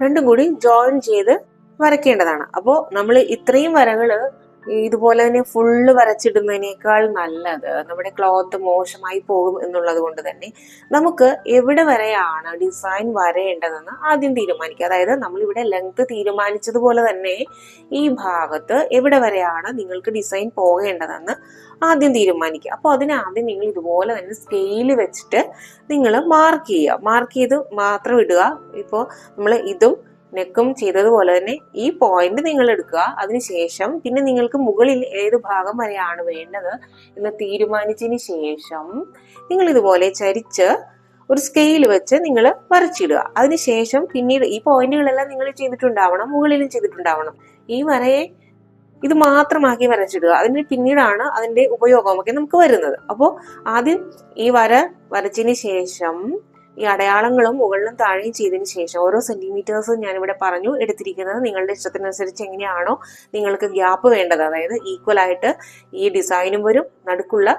രണ്ടും കൂടി ജോയിൻ ചെയ്ത് വരയ്ക്കേണ്ടതാണ്. അപ്പോൾ നമ്മൾ ഇത്രയും വരകൾ ഇതുപോലെ തന്നെ ഫുള്ള് വരച്ചിടുന്നതിനേക്കാൾ നല്ലത്. നമ്മുടെ ക്ലോത്ത് മോശമായി പോകും എന്നുള്ളത് കൊണ്ട് തന്നെ നമുക്ക് എവിടെ വരെയാണ് ഡിസൈൻ വരേണ്ടതെന്ന് ആദ്യം തീരുമാനിക്കുക. അതായത് നമ്മൾ ഇവിടെ ലെങ്ത് തീരുമാനിച്ചതുപോലെ തന്നെ ഈ ഭാഗത്ത് എവിടെ വരെയാണ് നിങ്ങൾക്ക് ഡിസൈൻ പോകേണ്ടതെന്ന് ആദ്യം തീരുമാനിക്കുക. അപ്പോൾ അതിന് ആദ്യം നിങ്ങൾ ഇതുപോലെ തന്നെ സ്കെയിൽ വെച്ചിട്ട് നിങ്ങൾ മാർക്ക് ചെയ്യുക. മാർക്ക് ചെയ്ത് മാത്രം ഇടുക. ഇപ്പോൾ നമ്മൾ ഇതും നെക്കും ചെയ്തതുപോലെ തന്നെ ഈ പോയിന്റ് നിങ്ങൾ എടുക്കുക. അതിനുശേഷം പിന്നെ നിങ്ങൾക്ക് മുകളിൽ ഏത് ഭാഗം വരെയാണ് വേണ്ടത് എന്ന് തീരുമാനിച്ചതിന് ശേഷം നിങ്ങൾ ഇതുപോലെ ചരിച്ച് ഒരു സ്കെയിൽ വെച്ച് നിങ്ങൾ വരച്ചിടുക. അതിനുശേഷം പിന്നീട് ഈ പോയിന്റുകളെല്ലാം നിങ്ങൾ ചെയ്തിട്ടുണ്ടാവണം മുകളിലും ചെയ്തിട്ടുണ്ടാവണം. ഈ വരയെ ഇത് മാത്രമാക്കി വരച്ചിടുക. അതിന് പിന്നീടാണ് അതിന്റെ ഉപയോഗമൊക്കെ നമുക്ക് വരുന്നത്. അപ്പോൾ ആദ്യം ഈ വര വരച്ചതിന് ശേഷം ഈ അടയാളങ്ങളും മുകളിലും താഴെയും ചെയ്തതിന് ശേഷം ഓരോ സെന്റിമീറ്റേഴ്സും ഇവിടെ പറഞ്ഞു എടുത്തിരിക്കുന്നത് നിങ്ങളുടെ ഇഷ്ടത്തിനനുസരിച്ച് എങ്ങനെയാണോ നിങ്ങൾക്ക് ഗ്യാപ്പ് വേണ്ടത്. അതായത് ഈക്വൽ ആയിട്ട് ഈ ഡിസൈനും വരും നടുക്കുള്ള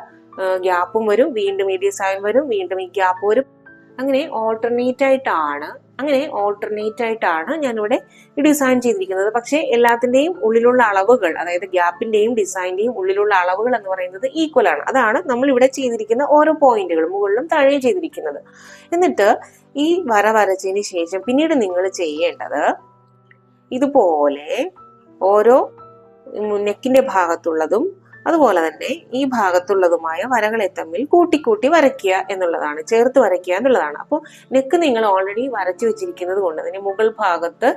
ഗ്യാപ്പും വരും വീണ്ടും ഈ ഡിസൈൻ വരും വീണ്ടും ഈ ഗ്യാപ്പ് വരും. അങ്ങനെ ഓൾട്ടർനേറ്റ് ആയിട്ടാണ് അങ്ങനെ ഓൾട്ടർനേറ്റ് ആയിട്ടാണ് ഞാനിവിടെ ഡിസൈൻ ചെയ്തിരിക്കുന്നത്. പക്ഷേ എല്ലാത്തിന്റെയും ഉള്ളിലുള്ള അളവുകൾ അതായത് ഗ്യാപ്പിന്റെയും ഡിസൈനിന്റെയും ഉള്ളിലുള്ള അളവുകൾ എന്ന് പറയുന്നത് ഈക്വൽ ആണ്. അതാണ് നമ്മൾ ഇവിടെ ചെയ്തിരിക്കുന്ന ഓരോ പോയിന്റുകൾ മുകളിലും താഴെയും ചെയ്തിരിക്കുന്നത്. എന്നിട്ട് ഈ വര വരച്ചതിന് ശേഷം പിന്നീട് നിങ്ങൾ ചെയ്യേണ്ടത് ഇതുപോലെ ഓരോ നെക്കിന്റെ ഭാഗത്തുള്ളതും അതുപോലെ തന്നെ ഈ ഭാഗത്തുള്ളതുമായ വരകളെ തമ്മിൽ കൂട്ടിക്കൂട്ടി വരയ്ക്കുക എന്നുള്ളതാണ് ചേർത്ത് വരയ്ക്കുക എന്നുള്ളതാണ്. അപ്പോൾ നെക്ക് നിങ്ങൾ ഓൾറെഡി വരച്ചു വെച്ചിരിക്കുന്നത് കൊണ്ട് തന്നെ മുകൾ ഭാഗത്ത്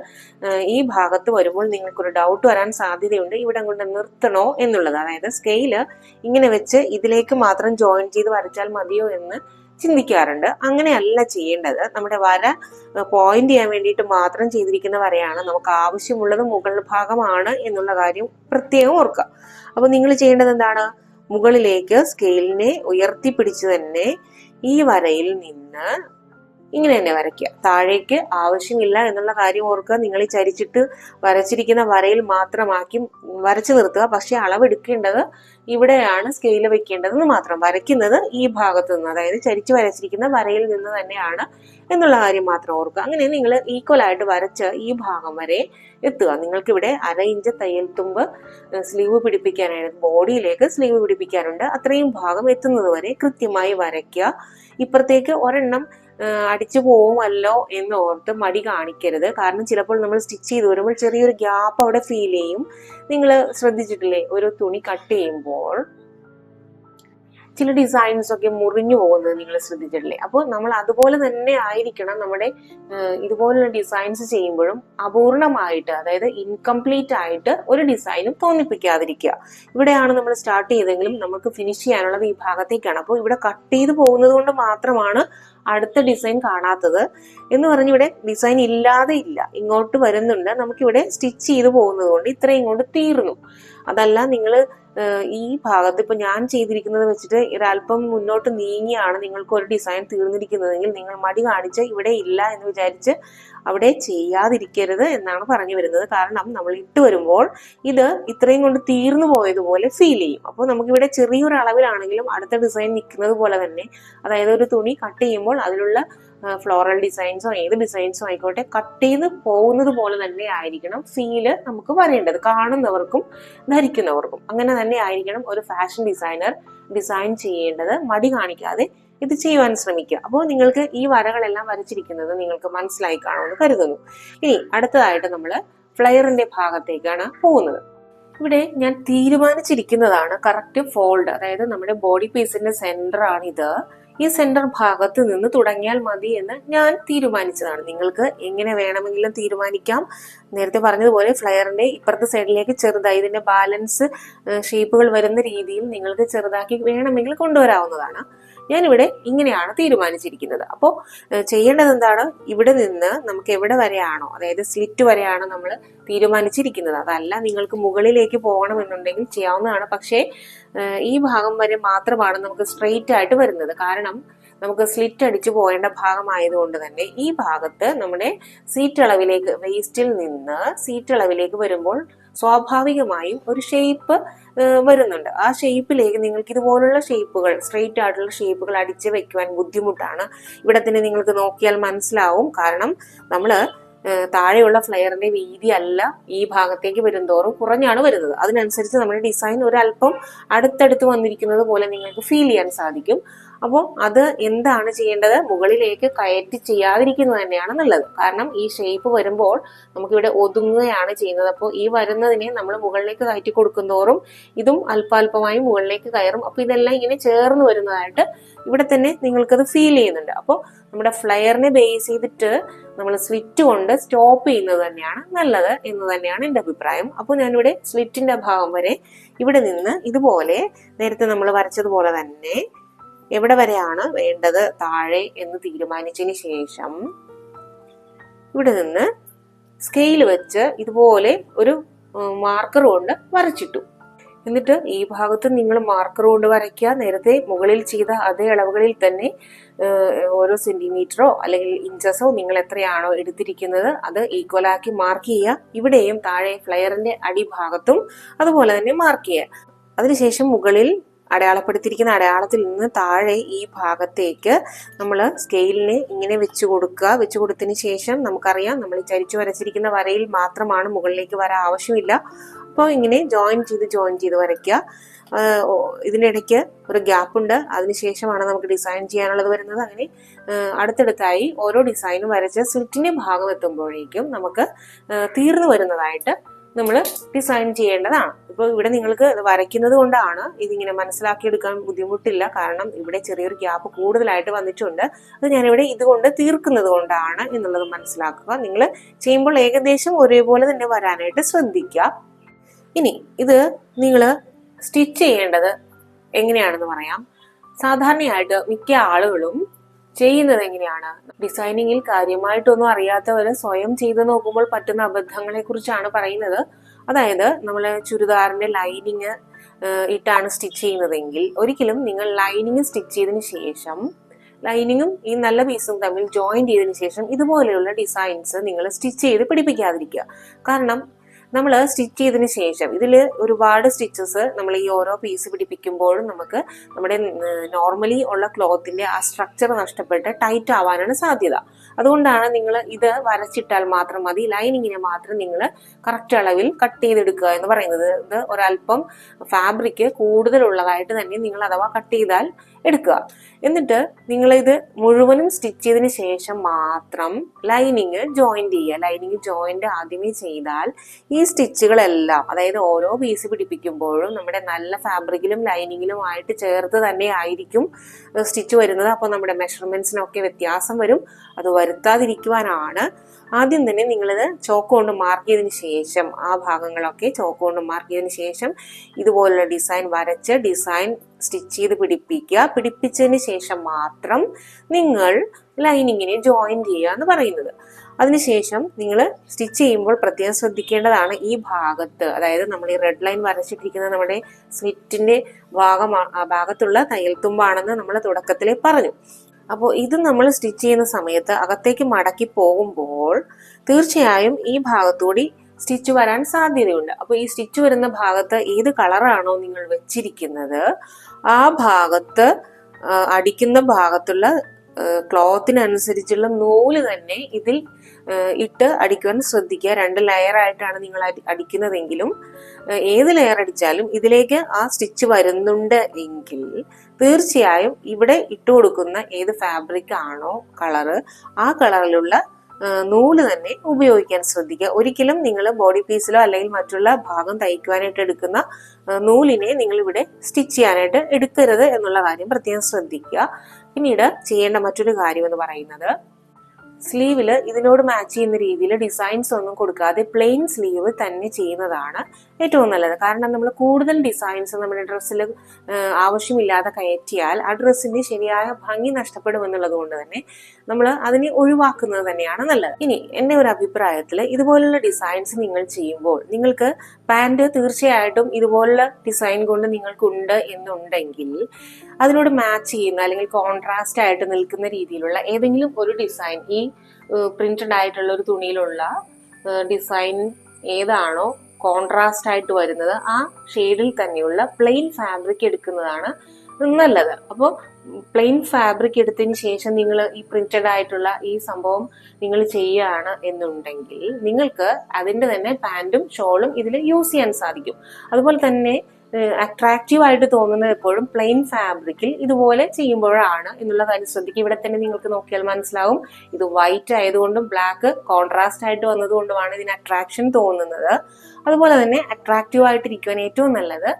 ഈ ഭാഗത്ത് വരുമ്പോൾ നിങ്ങൾക്കൊരു ഡൗട്ട് വരാൻ സാധ്യതയുണ്ട്. ഇവിടെ കൊണ്ട് നിർത്തണോ എന്നുള്ളത് അതായത് സ്കെയിൽ ഇങ്ങനെ വെച്ച് ഇതിലേക്ക് മാത്രം ജോയിൻ ചെയ്ത് വരച്ചാൽ മതിയോ എന്ന് ചിന്തിക്കാറുണ്ട്. അങ്ങനെയല്ല ചെയ്യേണ്ടത്. നമ്മുടെ വര പോയിന്റ് ചെയ്യാൻ വേണ്ടിയിട്ട് മാത്രം ചെയ്തിരിക്കുന്ന വരയാണ് നമുക്ക് ആവശ്യമുള്ളത് മുകൾ ഭാഗമാണ് എന്നുള്ള കാര്യം പ്രത്യേകം ഓർക്കുക. അപ്പൊ നിങ്ങൾ ചെയ്യേണ്ടത് എന്താണ്? മുകളിലേക്ക് സ്കെയിലിനെ ഉയർത്തിപ്പിടിച്ച് തന്നെ ഈ വരയിൽ നിന്ന് ഇങ്ങനെ തന്നെ വരയ്ക്കുക. താഴേക്ക് ആവശ്യമില്ല എന്നുള്ള കാര്യം ഓർക്കുക. നിങ്ങൾ ഈ ചരിച്ചിട്ട് വരച്ചിരിക്കുന്ന വരയിൽ മാത്രമാക്കി വരച്ചു നിർത്തുക. പക്ഷെ അളവെടുക്കേണ്ടത് ഇവിടെയാണ് സ്കെയിൽ വെക്കേണ്ടതെന്ന് മാത്രം. വരയ്ക്കുന്നത് ഈ ഭാഗത്ത് നിന്ന് അതായത് ചരിച്ച് വരച്ചിരിക്കുന്ന വരയിൽ നിന്ന് തന്നെയാണ് എന്നുള്ള കാര്യം മാത്രം ഓർക്കുക. അങ്ങനെ നിങ്ങൾ ഈക്വൽ ആയിട്ട് വരച്ച് ഈ ഭാഗം വരെ എത്തുക. നിങ്ങൾക്ക് ഇവിടെ അര ഇഞ്ച് തയ്യൽ തുമ്പ് സ്ലീവ് പിടിപ്പിക്കാനായിട്ട് ബോഡിയിലേക്ക് സ്ലീവ് പിടിപ്പിക്കാനുണ്ട്. അത്രയും ഭാഗം എത്തുന്നത് വരെ കൃത്യമായി വരയ്ക്കുക. ഇപ്പുറത്തേക്ക് ഒരെണ്ണം അടിച്ചു പോവുമല്ലോ എന്ന് ഓർത്ത് മടി കാണിക്കരുത്. കാരണം ചിലപ്പോൾ നമ്മൾ സ്റ്റിച്ച് ചെയ്ത് വരുമ്പോൾ ചെറിയൊരു ഗ്യാപ്പ് അവിടെ ഫീൽ ചെയ്യും. നിങ്ങൾ ശ്രദ്ധിച്ചിട്ടില്ലേ? ഒരു തുണി കട്ട് ചെയ്യുമ്പോൾ ചില ഡിസൈൻസ് ഒക്കെ മുറിഞ്ഞു പോകുന്നത് നിങ്ങൾ ശ്രദ്ധിച്ചിട്ടില്ലേ? അപ്പോൾ നമ്മൾ അതുപോലെ തന്നെ ആയിരിക്കണം നമ്മുടെ ഇതുപോലുള്ള ഡിസൈൻസ് ചെയ്യുമ്പോഴും അപൂർണമായിട്ട് അതായത് ഇൻകംപ്ലീറ്റ് ആയിട്ട് ഒരു ഡിസൈനും തോന്നിപ്പിക്കാതിരിക്കുക. ഇവിടെയാണ് നമ്മൾ സ്റ്റാർട്ട് ചെയ്തെങ്കിലും നമുക്ക് ഫിനിഷ് ചെയ്യാനുള്ളത് ഈ ഭാഗത്തേക്കാണ്. അപ്പോൾ ഇവിടെ കട്ട് ചെയ്ത് പോകുന്നത് കൊണ്ട് മാത്രമാണ് അടുത്ത ഡിസൈൻ കാണാത്തത് എന്ന് പറഞ്ഞ് ഇവിടെ ഡിസൈൻ ഇല്ലാതെ ഇല്ല. ഇങ്ങോട്ട് വരുന്നുണ്ട്. നമുക്കിവിടെ സ്റ്റിച്ച് ചെയ്ത് പോകുന്നത് കൊണ്ട് ഇത്രയും ഇങ്ങോട്ട് തീർന്നു. അതല്ല നിങ്ങൾ ഈ ഭാഗത്ത് ഇപ്പൊ ഞാൻ ചെയ്തിരിക്കുന്നത് വെച്ചിട്ട് ഒരല്പം മുന്നോട്ട് നീങ്ങിയാണ് നിങ്ങൾക്ക് ഒരു ഡിസൈൻ തീർന്നിരിക്കുന്നതെങ്കിൽ നിങ്ങൾ മടി കാണിച്ച് ഇവിടെ ഇല്ല എന്ന് വിചാരിച്ച് അവിടെ ചെയ്യാതിരിക്കരുത് എന്നാണ് പറഞ്ഞു വരുന്നത്. കാരണം നമ്മൾ ഇട്ട് വരുമ്പോൾ ഇത് ഇത്രയും കൊണ്ട് തീർന്നു പോയതുപോലെ ഫീൽ ചെയ്യും. അപ്പോൾ നമുക്കിവിടെ ചെറിയൊരു അളവിലാണെങ്കിലും അടുത്ത ഡിസൈൻ നിൽക്കുന്നത് പോലെ തന്നെ അതായത് ഒരു തുണി കട്ട് ചെയ്യുമ്പോൾ അതിലുള്ള ഫ്ലോറൽ ഡിസൈൻസോ ഏത് ഡിസൈൻസോ ആയിക്കോട്ടെ കട്ട് ചെയ്ത് പോകുന്നത് പോലെ തന്നെ ആയിരിക്കണം ഫീൽ നമുക്ക് വരേണ്ടത് കാണുന്നവർക്കും ധരിക്കുന്നവർക്കും. അങ്ങനെ തന്നെ ആയിരിക്കണം ഒരു ഫാഷൻ ഡിസൈനർ ഡിസൈൻ ചെയ്യേണ്ടത്. മടി കാണിക്കാതെ ഇത് ചെയ്യുവാൻ ശ്രമിക്കുക. അപ്പോൾ നിങ്ങൾക്ക് ഈ വരകളെല്ലാം വരച്ചിരിക്കുന്നത് നിങ്ങൾക്ക് മനസ്സിലായി കാണുമെന്ന് കരുതുന്നു. ഇനി അടുത്തതായിട്ട് നമ്മൾ ഫ്ലയറിന്റെ ഭാഗത്തേക്കാണ് പോകുന്നത്. ഇവിടെ ഞാൻ തീരുമാനിച്ചിരിക്കുന്നതാണ് കറക്റ്റ് ഫോൾഡ് അതായത് നമ്മുടെ ബോഡി പീസിന്റെ സെന്റർ ഇത് ഈ സെന്റർ ഭാഗത്ത് നിന്ന് തുടങ്ങിയാൽ മതി എന്ന് ഞാൻ തീരുമാനിച്ചതാണ്. നിങ്ങൾക്ക് എങ്ങനെ വേണമെങ്കിലും തീരുമാനിക്കാം. നേരത്തെ പറഞ്ഞതുപോലെ ഫ്ലയറിന്റെ ഇപ്പുറത്തെ സൈഡിലേക്ക് ചെറുതായി ഇതിന്റെ ബാലൻസ് ഷേപ്പുകൾ വരുന്ന രീതിയിൽ നിങ്ങൾക്ക് ചെറുതാക്കി വേണമെങ്കിൽ കൊണ്ടുവരാവുന്നതാണ്. ഞാനിവിടെ ഇങ്ങനെയാണ് തീരുമാനിച്ചിരിക്കുന്നത്. അപ്പോൾ ചെയ്യേണ്ടത് എന്താണ് ഇവിടെ നിന്ന് നമുക്ക് എവിടെ വരെയാണോ അതായത് സ്ലിറ്റ് വരെയാണോ നമ്മൾ തീരുമാനിച്ചിരിക്കുന്നത്. അതല്ല നിങ്ങൾക്ക് മുകളിലേക്ക് പോകണമെന്നുണ്ടെങ്കിൽ ചെയ്യാവുന്നതാണ്. പക്ഷേ ഈ ഭാഗം വരെ മാത്രമാണ് നമുക്ക് സ്ട്രെയിറ്റ് ആയിട്ട് വരുന്നത്. കാരണം നമുക്ക് സ്ലിറ്റ് അടിച്ചു പോകേണ്ട ഭാഗമായതുകൊണ്ട് തന്നെ ഈ ഭാഗത്ത് നമ്മുടെ സീറ്റ് അളവിലേക്ക് വേസ്റ്റിൽ നിന്ന് സീറ്റ് അളവിലേക്ക് വരുമ്പോൾ സ്വാഭാവികമായും ഒരു ഷേപ്പ് വരുന്നുണ്ട്. ആ ഷേപ്പിലേക്ക് നിങ്ങൾക്ക് ഇതുപോലുള്ള ഷേപ്പുകൾ സ്ട്രെയിറ്റ് ആയിട്ടുള്ള ഷേപ്പുകൾ അടിച്ച് വെക്കുവാൻ ബുദ്ധിമുട്ടാണ്. ഇവിടെ തന്നെ നിങ്ങൾക്ക് നോക്കിയാൽ മനസ്സിലാവും. കാരണം നമ്മൾ താഴെയുള്ള ഫ്ലെയറിന്റെ വീതി അല്ല ഈ ഭാഗത്തേക്ക് വരുന്തോറും കുറഞ്ഞാണ് വരുന്നത്. അതിനനുസരിച്ച് നമ്മുടെ ഡിസൈൻ ഒരല്പം അടുത്തടുത്ത് വന്നിരിക്കുന്നത് പോലെ നിങ്ങൾക്ക് ഫീൽ ചെയ്യാൻ സാധിക്കും. അപ്പോൾ അത് എന്താണ് ചെയ്യേണ്ടത്? മുകളിലേക്ക് കയറ്റി ചെയ്യാതിരിക്കുന്നത് തന്നെയാണ് നല്ലത് കാരണം ഈ ഷേപ്പ് വരുമ്പോൾ നമുക്കിവിടെ ഒതുങ്ങുകയാണ് ചെയ്യുന്നത്. അപ്പോൾ ഈ വരുന്നതിനെ നമ്മൾ മുകളിലേക്ക് കയറ്റി കൊടുക്കുന്തോറും ഇതും അല്പാൽപമായി മുകളിലേക്ക് കയറും. അപ്പോൾ ഇതെല്ലാം ഇങ്ങനെ ചേർന്ന് വരുന്നതായിട്ട് ഇവിടെ തന്നെ നിങ്ങൾക്കത് ഫീൽ ചെയ്യുന്നുണ്ട്. അപ്പോൾ നമ്മുടെ ഫ്ലയറിനെ ബേസ് ചെയ്തിട്ട് നമ്മൾ സ്ലിറ്റ് കൊണ്ട് സ്റ്റോപ്പ് ചെയ്യുന്നത് തന്നെയാണ് നല്ലത് എന്ന് തന്നെയാണ് എന്റെ അഭിപ്രായം. അപ്പോൾ ഞാനിവിടെ സ്ലിറ്റിന്റെ ഭാഗം വരെ ഇവിടെ നിന്ന് ഇതുപോലെ നേരത്തെ നമ്മൾ വരച്ചതുപോലെ തന്നെ എവിടെ വരെയാണ് വേണ്ടത് താഴെ എന്ന് തീരുമാനിച്ചതിന് ശേഷം ഇവിടെ നിന്ന് സ്കെയിൽ വെച്ച് ഇതുപോലെ ഒരു മാർക്കർ കൊണ്ട് വരച്ചിട്ടു. എന്നിട്ട് ഈ ഭാഗത്ത് നിങ്ങൾ മാർക്കർ കൊണ്ട് വരയ്ക്കുക. നേരത്തെ മുകളിൽ ചെയ്ത അതേ അളവുകളിൽ തന്നെ ഓരോ സെന്റിമീറ്ററോ അല്ലെങ്കിൽ ഇഞ്ചസോ നിങ്ങൾ എത്രയാണോ എടുത്തിരിക്കുന്നത് അത് ഈക്വലാക്കി മാർക്ക് ചെയ്യുക. ഇവിടെയും താഴെ ഫ്ലയറിന്റെ അടിഭാഗത്തും അതുപോലെ തന്നെ മാർക്ക് ചെയ്യുക. അതിനുശേഷം മുകളിൽ അടയാളപ്പെടുത്തിയിരിക്കുന്ന അടയാളത്തിൽ നിന്ന് താഴെ ഈ ഭാഗത്തേക്ക് നമ്മൾ സ്കെയിലിനെ ഇങ്ങനെ വെച്ച് കൊടുക്കുക. വെച്ച് കൊടുത്തതിന് ശേഷം നമുക്കറിയാം നമ്മൾ ചരിച്ചു വരച്ചിരിക്കുന്ന വരയിൽ മാത്രമാണ് മുകളിലേക്ക് വര ആവശ്യമില്ല. അപ്പോൾ ഇങ്ങനെ ജോയിൻ ചെയ്ത് ജോയിൻ ചെയ്ത് വരയ്ക്കുക. ഇതിനിടയ്ക്ക് ഒരു ഗ്യാപ്പ് ഉണ്ട്. അതിനുശേഷമാണ് നമുക്ക് ഡിസൈൻ ചെയ്യാനുള്ളത് വരുന്നത്. അങ്ങനെ അടുത്തടുത്തായി ഓരോ ഡിസൈനും വരച്ച് സ്ലിറ്റിന്റെ ഭാഗം എത്തുമ്പോഴേക്കും നമുക്ക് തീർന്നു വരുന്നതായിട്ട് നമ്മൾ ഡിസൈൻ ചെയ്യേണ്ടതാണ്. ഇപ്പോൾ ഇവിടെ നിങ്ങൾക്ക് വരയ്ക്കുന്നത് കൊണ്ടാണ് ഇതിങ്ങനെ മനസ്സിലാക്കിയെടുക്കാൻ ബുദ്ധിമുട്ടില്ല. കാരണം ഇവിടെ ചെറിയൊരു ഗ്യാപ്പ് കൂടുതലായിട്ട് വന്നിട്ടുണ്ട്. അത് ഞാനിവിടെ ഇതുകൊണ്ട് തീർക്കുന്നത് കൊണ്ടാണ് എന്നുള്ളത് മനസ്സിലാക്കുക. നിങ്ങൾ ചെയ്യുമ്പോൾ ഏകദേശം ഒരേപോലെ തന്നെ വരാനായിട്ട് ശ്രദ്ധിക്കുക. ഇനി ഇത് നിങ്ങൾ സ്റ്റിച്ച് ചെയ്യേണ്ടത് എങ്ങനെയാണെന്ന് പറയാം. സാധാരണയായിട്ട് മിക്ക ആളുകളും ചെയ്യുന്നത് എങ്ങനെയാണ്? ഡിസൈനിങ്ങിൽ കാര്യമായിട്ടൊന്നും അറിയാത്തവർ സ്വയം ചെയ്ത് നോക്കുമ്പോൾ പറ്റുന്ന അബദ്ധങ്ങളെ കുറിച്ചാണ് പറയുന്നത്. അതായത് നമ്മൾ ചുരിദാറിന്റെ ലൈനിങ് ഇട്ടാണ് സ്റ്റിച്ച് ചെയ്യുന്നതെങ്കിൽ ഒരിക്കലും നിങ്ങൾ ലൈനിങ് സ്റ്റിച്ച് ചെയ്തതിന് ശേഷം ലൈനിങ്ങും ഈ നല്ല പീസും തമ്മിൽ ജോയിൻ ചെയ്തതിന് ശേഷം ഇതുപോലെയുള്ള ഡിസൈൻസ് നിങ്ങൾ സ്റ്റിച്ച് ചെയ്ത് പിടിപ്പിക്കാതിരിക്കുക. കാരണം നമ്മൾ സ്റ്റിച്ച് ചെയ്തതിന് ശേഷം ഇതിൽ ഒരുപാട് സ്റ്റിച്ചസ് നമ്മൾ ഈ ഓരോ പീസ് പിടിപ്പിക്കുമ്പോഴും നമുക്ക് നമ്മുടെ നോർമലി ഉള്ള ക്ലോത്തിന്റെ ആ സ്ട്രക്ചർ നഷ്ടപ്പെട്ട് ടൈറ്റ് ആവാനാണ് സാധ്യത. അതുകൊണ്ടാണ് നിങ്ങൾ ഇത് വരച്ചിട്ടാൽ മാത്രം മതി ലൈനിങ്ങിനെ മാത്രം നിങ്ങൾ കറക്റ്റ് അളവിൽ കട്ട് ചെയ്തെടുക്കുക എന്ന് പറയുന്നത്. ഇത് ഒരല്പം ഫാബ്രിക് കൂടുതലുള്ളതായിട്ട് തന്നെ നിങ്ങൾ അഥവാ കട്ട് ചെയ്താൽ എടുക്കുക. എന്നിട്ട് നിങ്ങൾ ഇത് മുഴുവനും സ്റ്റിച്ച് ചെയ്തതിന് ശേഷം മാത്രം ലൈനിങ് ജോയിന്റ് ചെയ്യുക. ലൈനിങ് ജോയിന്റ് ആദ്യമേ ചെയ്താൽ ഈ സ്റ്റിച്ചുകളെല്ലാം അതായത് ഓരോ പീസ് പിടിപ്പിക്കുമ്പോഴും നമ്മുടെ നല്ല ഫാബ്രിക്കിലും ലൈനിങ്ങിലും ആയിട്ട് ചേർത്ത് തന്നെ ആയിരിക്കും സ്റ്റിച്ച് വരുന്നത്. അപ്പോൾ നമ്മുടെ മെഷർമെന്റ്സിനൊക്കെ വ്യത്യാസം വരും. അത് വരുത്താതിരിക്കുവാനാണ് ആദ്യം തന്നെ നിങ്ങളിത് ചോക്ക് കൊണ്ട് മാർക്ക് ചെയ്തതിന് ശേഷം ആ ഭാഗങ്ങളൊക്കെ ചോക്ക് കൊണ്ട് മാർക്ക് ചെയ്തതിന് ശേഷം ഇതുപോലുള്ള ഡിസൈൻ വരച്ച് ഡിസൈൻ സ്റ്റിച്ച് ചെയ്ത് പിടിപ്പിക്കുക. പിടിപ്പിച്ചതിന് ശേഷം മാത്രം നിങ്ങൾ ലൈനിങ്ങിനെ ജോയിൻ ചെയ്യുക എന്ന് പറയുന്നത്. അതിനുശേഷം നിങ്ങൾ സ്റ്റിച്ച് ചെയ്യുമ്പോൾ പ്രത്യേകം ശ്രദ്ധിക്കേണ്ടതാണ് ഈ ഭാഗത്ത് അതായത് നമ്മൾ ഈ റെഡ് ലൈൻ വരച്ചിട്ടിരിക്കുന്ന നമ്മുടെ സ്ലിറ്റിന്റെ ഭാഗമാണ് ഭാഗത്തുള്ള തയ്യൽ തുമ്പാണെന്ന് നമ്മൾ തുടക്കത്തിലേ പറഞ്ഞു. അപ്പോൾ ഇത് നമ്മൾ സ്റ്റിച്ച് ചെയ്യുന്ന സമയത്ത് അകത്തേക്ക് മടക്കി പോകുമ്പോൾ തീർച്ചയായും ഈ ഭാഗത്തൂടി സ്റ്റിച്ച് വരാൻ സാധ്യതയുണ്ട്. അപ്പോൾ ഈ സ്റ്റിച്ച് വരുന്ന ഭാഗത്ത് ഏത് കളറാണോ നിങ്ങൾ വെച്ചിരിക്കുന്നത് ആ ഭാഗത്ത് അടിക്കുന്ന ഭാഗത്തുള്ള ക്ലോത്തിനനുസരിച്ചുള്ള നൂൽ തന്നെ ഇതിൽ ഇട്ട് അടിക്കുവാൻ ശ്രദ്ധിക്കുക. രണ്ട് ലെയർ ആയിട്ടാണ് നിങ്ങൾ അടിക്കുന്നതെങ്കിലും ഏത് ലെയർ അടിച്ചാലും ഇതിലേക്ക് ആ സ്റ്റിച്ച് വരുന്നുണ്ട് എങ്കിൽ തീർച്ചയായും ഇവിടെ ഇട്ട് കൊടുക്കുന്ന ഏത് ഫാബ്രിക് ആണോ കളറ് ആ കളറിലുള്ള നൂൽ തന്നെ ഉപയോഗിക്കാൻ ശ്രദ്ധിക്കുക. ഒരിക്കലും നിങ്ങൾ ബോഡി പീസിലോ അല്ലെങ്കിൽ മറ്റുള്ള ഭാഗം തയ്ക്കുവാനായിട്ട് എടുക്കുന്ന നൂലിനെ നിങ്ങൾ ഇവിടെ സ്റ്റിച്ച് ചെയ്യാനായിട്ട് എടുക്കരുത് എന്നുള്ള കാര്യം പ്രത്യേകം ശ്രദ്ധിക്കുക. പിന്നീട് ചെയ്യേണ്ട മറ്റൊരു കാര്യം എന്ന് പറയുന്നത് സ്ലീവിൽ ഇതിനോട് മാച്ച് ചെയ്യുന്ന രീതിയിൽ ഡിസൈൻസ് ഒന്നും കൊടുക്കാതെ പ്ലെയിൻ സ്ലീവ് തന്നെ ചെയ്യുന്നതാണ് ഏറ്റവും നല്ലത്. കാരണം നമ്മൾ കൂടുതൽ ഡിസൈൻസ് നമ്മുടെ ഡ്രസ്സിൽ ആവശ്യമില്ലാതെ കയറ്റിയാൽ ആ ഡ്രസ്സിന്റെ ശരിയായ ഭംഗി നഷ്ടപ്പെടുമെന്നുള്ളത് കൊണ്ട് തന്നെ നമ്മൾ അതിനെ ഒഴിവാക്കുന്നത് തന്നെയാണ് നല്ലത്. ഇനി എന്റെ ഒരു അഭിപ്രായത്തിൽ ഇതുപോലുള്ള ഡിസൈൻസ് നിങ്ങൾ ചെയ്യുമ്പോൾ നിങ്ങൾക്ക് പാന്റ് തീർച്ചയായിട്ടും ഇതുപോലുള്ള ഡിസൈൻ കൊണ്ട് നിങ്ങൾക്കുണ്ട് എന്നുണ്ടെങ്കിൽ അതിനോട് മാച്ച് ചെയ്യുന്ന അല്ലെങ്കിൽ കോൺട്രാസ്റ്റ് ആയിട്ട് നിൽക്കുന്ന രീതിയിലുള്ള ഏതെങ്കിലും ഒരു ഡിസൈൻ ഈ പ്രിന്റഡ് ആയിട്ടുള്ള ഒരു തുണിയിലുള്ള ഡിസൈൻ ഏതാണോ കോൺട്രാസ്റ്റ് ആയിട്ട് വരുന്നത് ആ ഷെയ്ഡിൽ തന്നെയുള്ള പ്ലെയിൻ ഫാബ്രിക് എടുക്കുന്നതാണ് നല്ലത്. അപ്പോൾ പ്ലെയിൻ ഫാബ്രിക് എടുത്തതിന് ശേഷം നിങ്ങൾ ഈ പ്രിന്റഡ് ആയിട്ടുള്ള ഈ സംഭവം നിങ്ങൾ ചെയ്യുകയാണ് എന്നുണ്ടെങ്കിൽ നിങ്ങൾക്ക് അതിന്റെ തന്നെ പാന്റും ഷോളും ഇതിൽ യൂസ് ചെയ്യാൻ സാധിക്കും. അതുപോലെ തന്നെ അട്രാക്റ്റീവ് ആയിട്ട് തോന്നുന്നത് എപ്പോഴും പ്ലെയിൻ ഫാബ്രിക്കിൽ ഇതുപോലെ ചെയ്യുമ്പോഴാണ് എന്നുള്ള കാര്യം ശ്രദ്ധിക്കുക ഇവിടെ തന്നെ നിങ്ങൾക്ക് നോക്കിയാൽ മനസ്സിലാവും. ഇത് വൈറ്റ് ആയതുകൊണ്ടും ബ്ലാക്ക് കോൺട്രാസ്റ്റ് ആയിട്ട് വന്നതുകൊണ്ടുമാണ് ഇതിന് അട്രാക്ഷൻ തോന്നുന്നത്. അതുപോലെ തന്നെ അട്രാക്റ്റീവ് ആയിട്ടിരിക്കുവാൻ ഏറ്റവും നല്ലത്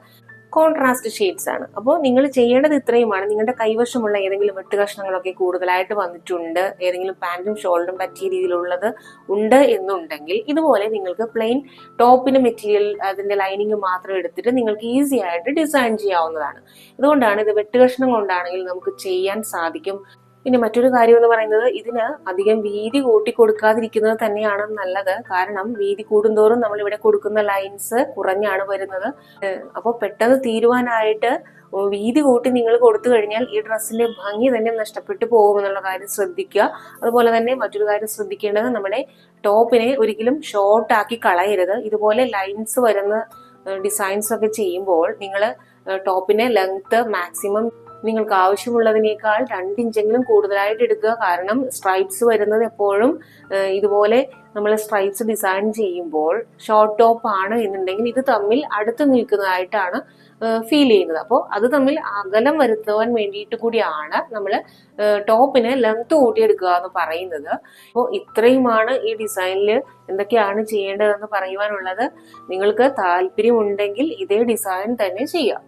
കോൺട്രാസ്റ്റ് ഷെയ്ഡ്സ് ആണ്. അപ്പോൾ നിങ്ങൾ ചെയ്യേണ്ടത് ഇത്രയുമാണ്. നിങ്ങളുടെ കൈവശമുള്ള ഏതെങ്കിലും വെട്ട് കഷ്ണങ്ങളൊക്കെ കൂടുതലായിട്ട് വന്നിട്ടുണ്ട്. ഏതെങ്കിലും പാന്റും ഷോൾഡറും പറ്റിയ രീതിയിലുള്ളത് ഉണ്ട് എന്നുണ്ടെങ്കിൽ ഇതുപോലെ നിങ്ങൾക്ക് പ്ലെയിൻ ടോപ്പിന് മെറ്റീരിയൽ അതിന്റെ ലൈനിങ് മാത്രം എടുത്തിട്ട് നിങ്ങൾക്ക് ഈസി ആയിട്ട് ഡിസൈൻ ചെയ്യാവുന്നതാണ്. ഇതുകൊണ്ടാണ് ഇത് വെട്ട് കഷ്ണം കൊണ്ടാണെങ്കിൽ നമുക്ക് ചെയ്യാൻ സാധിക്കും. പിന്നെ മറ്റൊരു കാര്യം എന്ന് പറയുന്നത് ഇതിന് അധികം വീതി കൂട്ടി കൊടുക്കാതിരിക്കുന്നത് തന്നെയാണ് നല്ലത്. കാരണം വീതി കൂടുന്തോറും നമ്മൾ ഇവിടെ കൊടുക്കുന്ന ലൈൻസ് കുറഞ്ഞാണ് വരുന്നത്. അപ്പോൾ പെട്ടെന്ന് തീരുവാനായിട്ട് വീതി കൂട്ടി നിങ്ങൾ കൊടുത്തു കഴിഞ്ഞാൽ ഈ ഡ്രസ്സിന്റെ ഭംഗി തന്നെ നഷ്ടപ്പെട്ടു പോകുമെന്നുള്ള കാര്യം ശ്രദ്ധിക്കുക. അതുപോലെ തന്നെ മറ്റൊരു കാര്യം ശ്രദ്ധിക്കേണ്ടത് നമ്മുടെ ടോപ്പിനെ ഒരിക്കലും ഷോർട്ട് ആക്കി കളയരുത്. ഇതുപോലെ ലൈൻസ് വരുന്ന ഡിസൈൻസ് ഒക്കെ ചെയ്യുമ്പോൾ നിങ്ങൾ ടോപ്പിനെ ലെങ്ത് മാക്സിമം നിങ്ങൾക്ക് ആവശ്യമുള്ളതിനേക്കാൾ രണ്ട് ഇഞ്ചെങ്കിലും കൂടുതലായിട്ട് എടുക്കുക. കാരണം സ്ട്രൈപ്സ് വരുന്നത് എപ്പോഴും ഇതുപോലെ നമ്മൾ സ്ട്രൈപ്സ് ഡിസൈൻ ചെയ്യുമ്പോൾ ഷോർട്ട് ടോപ്പ് ആണ് എന്നുണ്ടെങ്കിൽ ഇത് തമ്മിൽ അടുത്ത് നിൽക്കുന്നതായിട്ടാണ് ഫീൽ ചെയ്യുന്നത്. അപ്പോൾ അത് തമ്മിൽ അകലം വരുത്തുവാൻ വേണ്ടിയിട്ട് കൂടിയാണ് നമ്മൾ ടോപ്പിന് ലെങ്ത് കൂട്ടിയെടുക്കുക എന്ന് പറയുന്നത്. അപ്പോൾ ഇത്രയുമാണ് ഈ ഡിസൈനിൽ എന്തൊക്കെയാണ് ചെയ്യേണ്ടതെന്ന് പറയുവാനുള്ളത്. നിങ്ങൾക്ക് താല്പര്യമുണ്ടെങ്കിൽ ഇതേ ഡിസൈൻ തന്നെ ചെയ്യാം.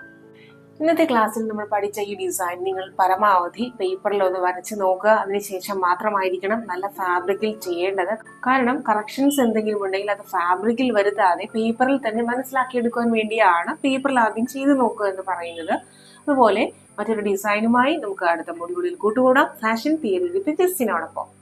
ഇന്നത്തെ ക്ലാസ്സിൽ നമ്മൾ പഠിച്ച ഈ ഡിസൈൻ നിങ്ങൾ പരമാവധി പേപ്പറിൽ ഒന്ന് വരച്ച് നോക്കുക. അതിനുശേഷം മാത്രമായിരിക്കണം നല്ല ഫാബ്രിക്കിൽ ചെയ്യേണ്ടത്. കാരണം കറക്ഷൻസ് എന്തെങ്കിലും ഉണ്ടെങ്കിൽ അത് ഫാബ്രിക്കിൽ വരുത്താതെ പേപ്പറിൽ തന്നെ മനസ്സിലാക്കിയെടുക്കാൻ വേണ്ടിയാണ് പേപ്പറിൽ ആദ്യം ചെയ്ത് നോക്കുക എന്ന് പറയുന്നത്. അതുപോലെ മറ്റൊരു ഡിസൈനുമായി നമുക്ക് അടുത്ത മൊഡ്യൂളിൽ കൂട്ടുകൂടാം. ഫാഷൻ തിയറി വിത്ത് ജസ്റ്റിനോടൊപ്പം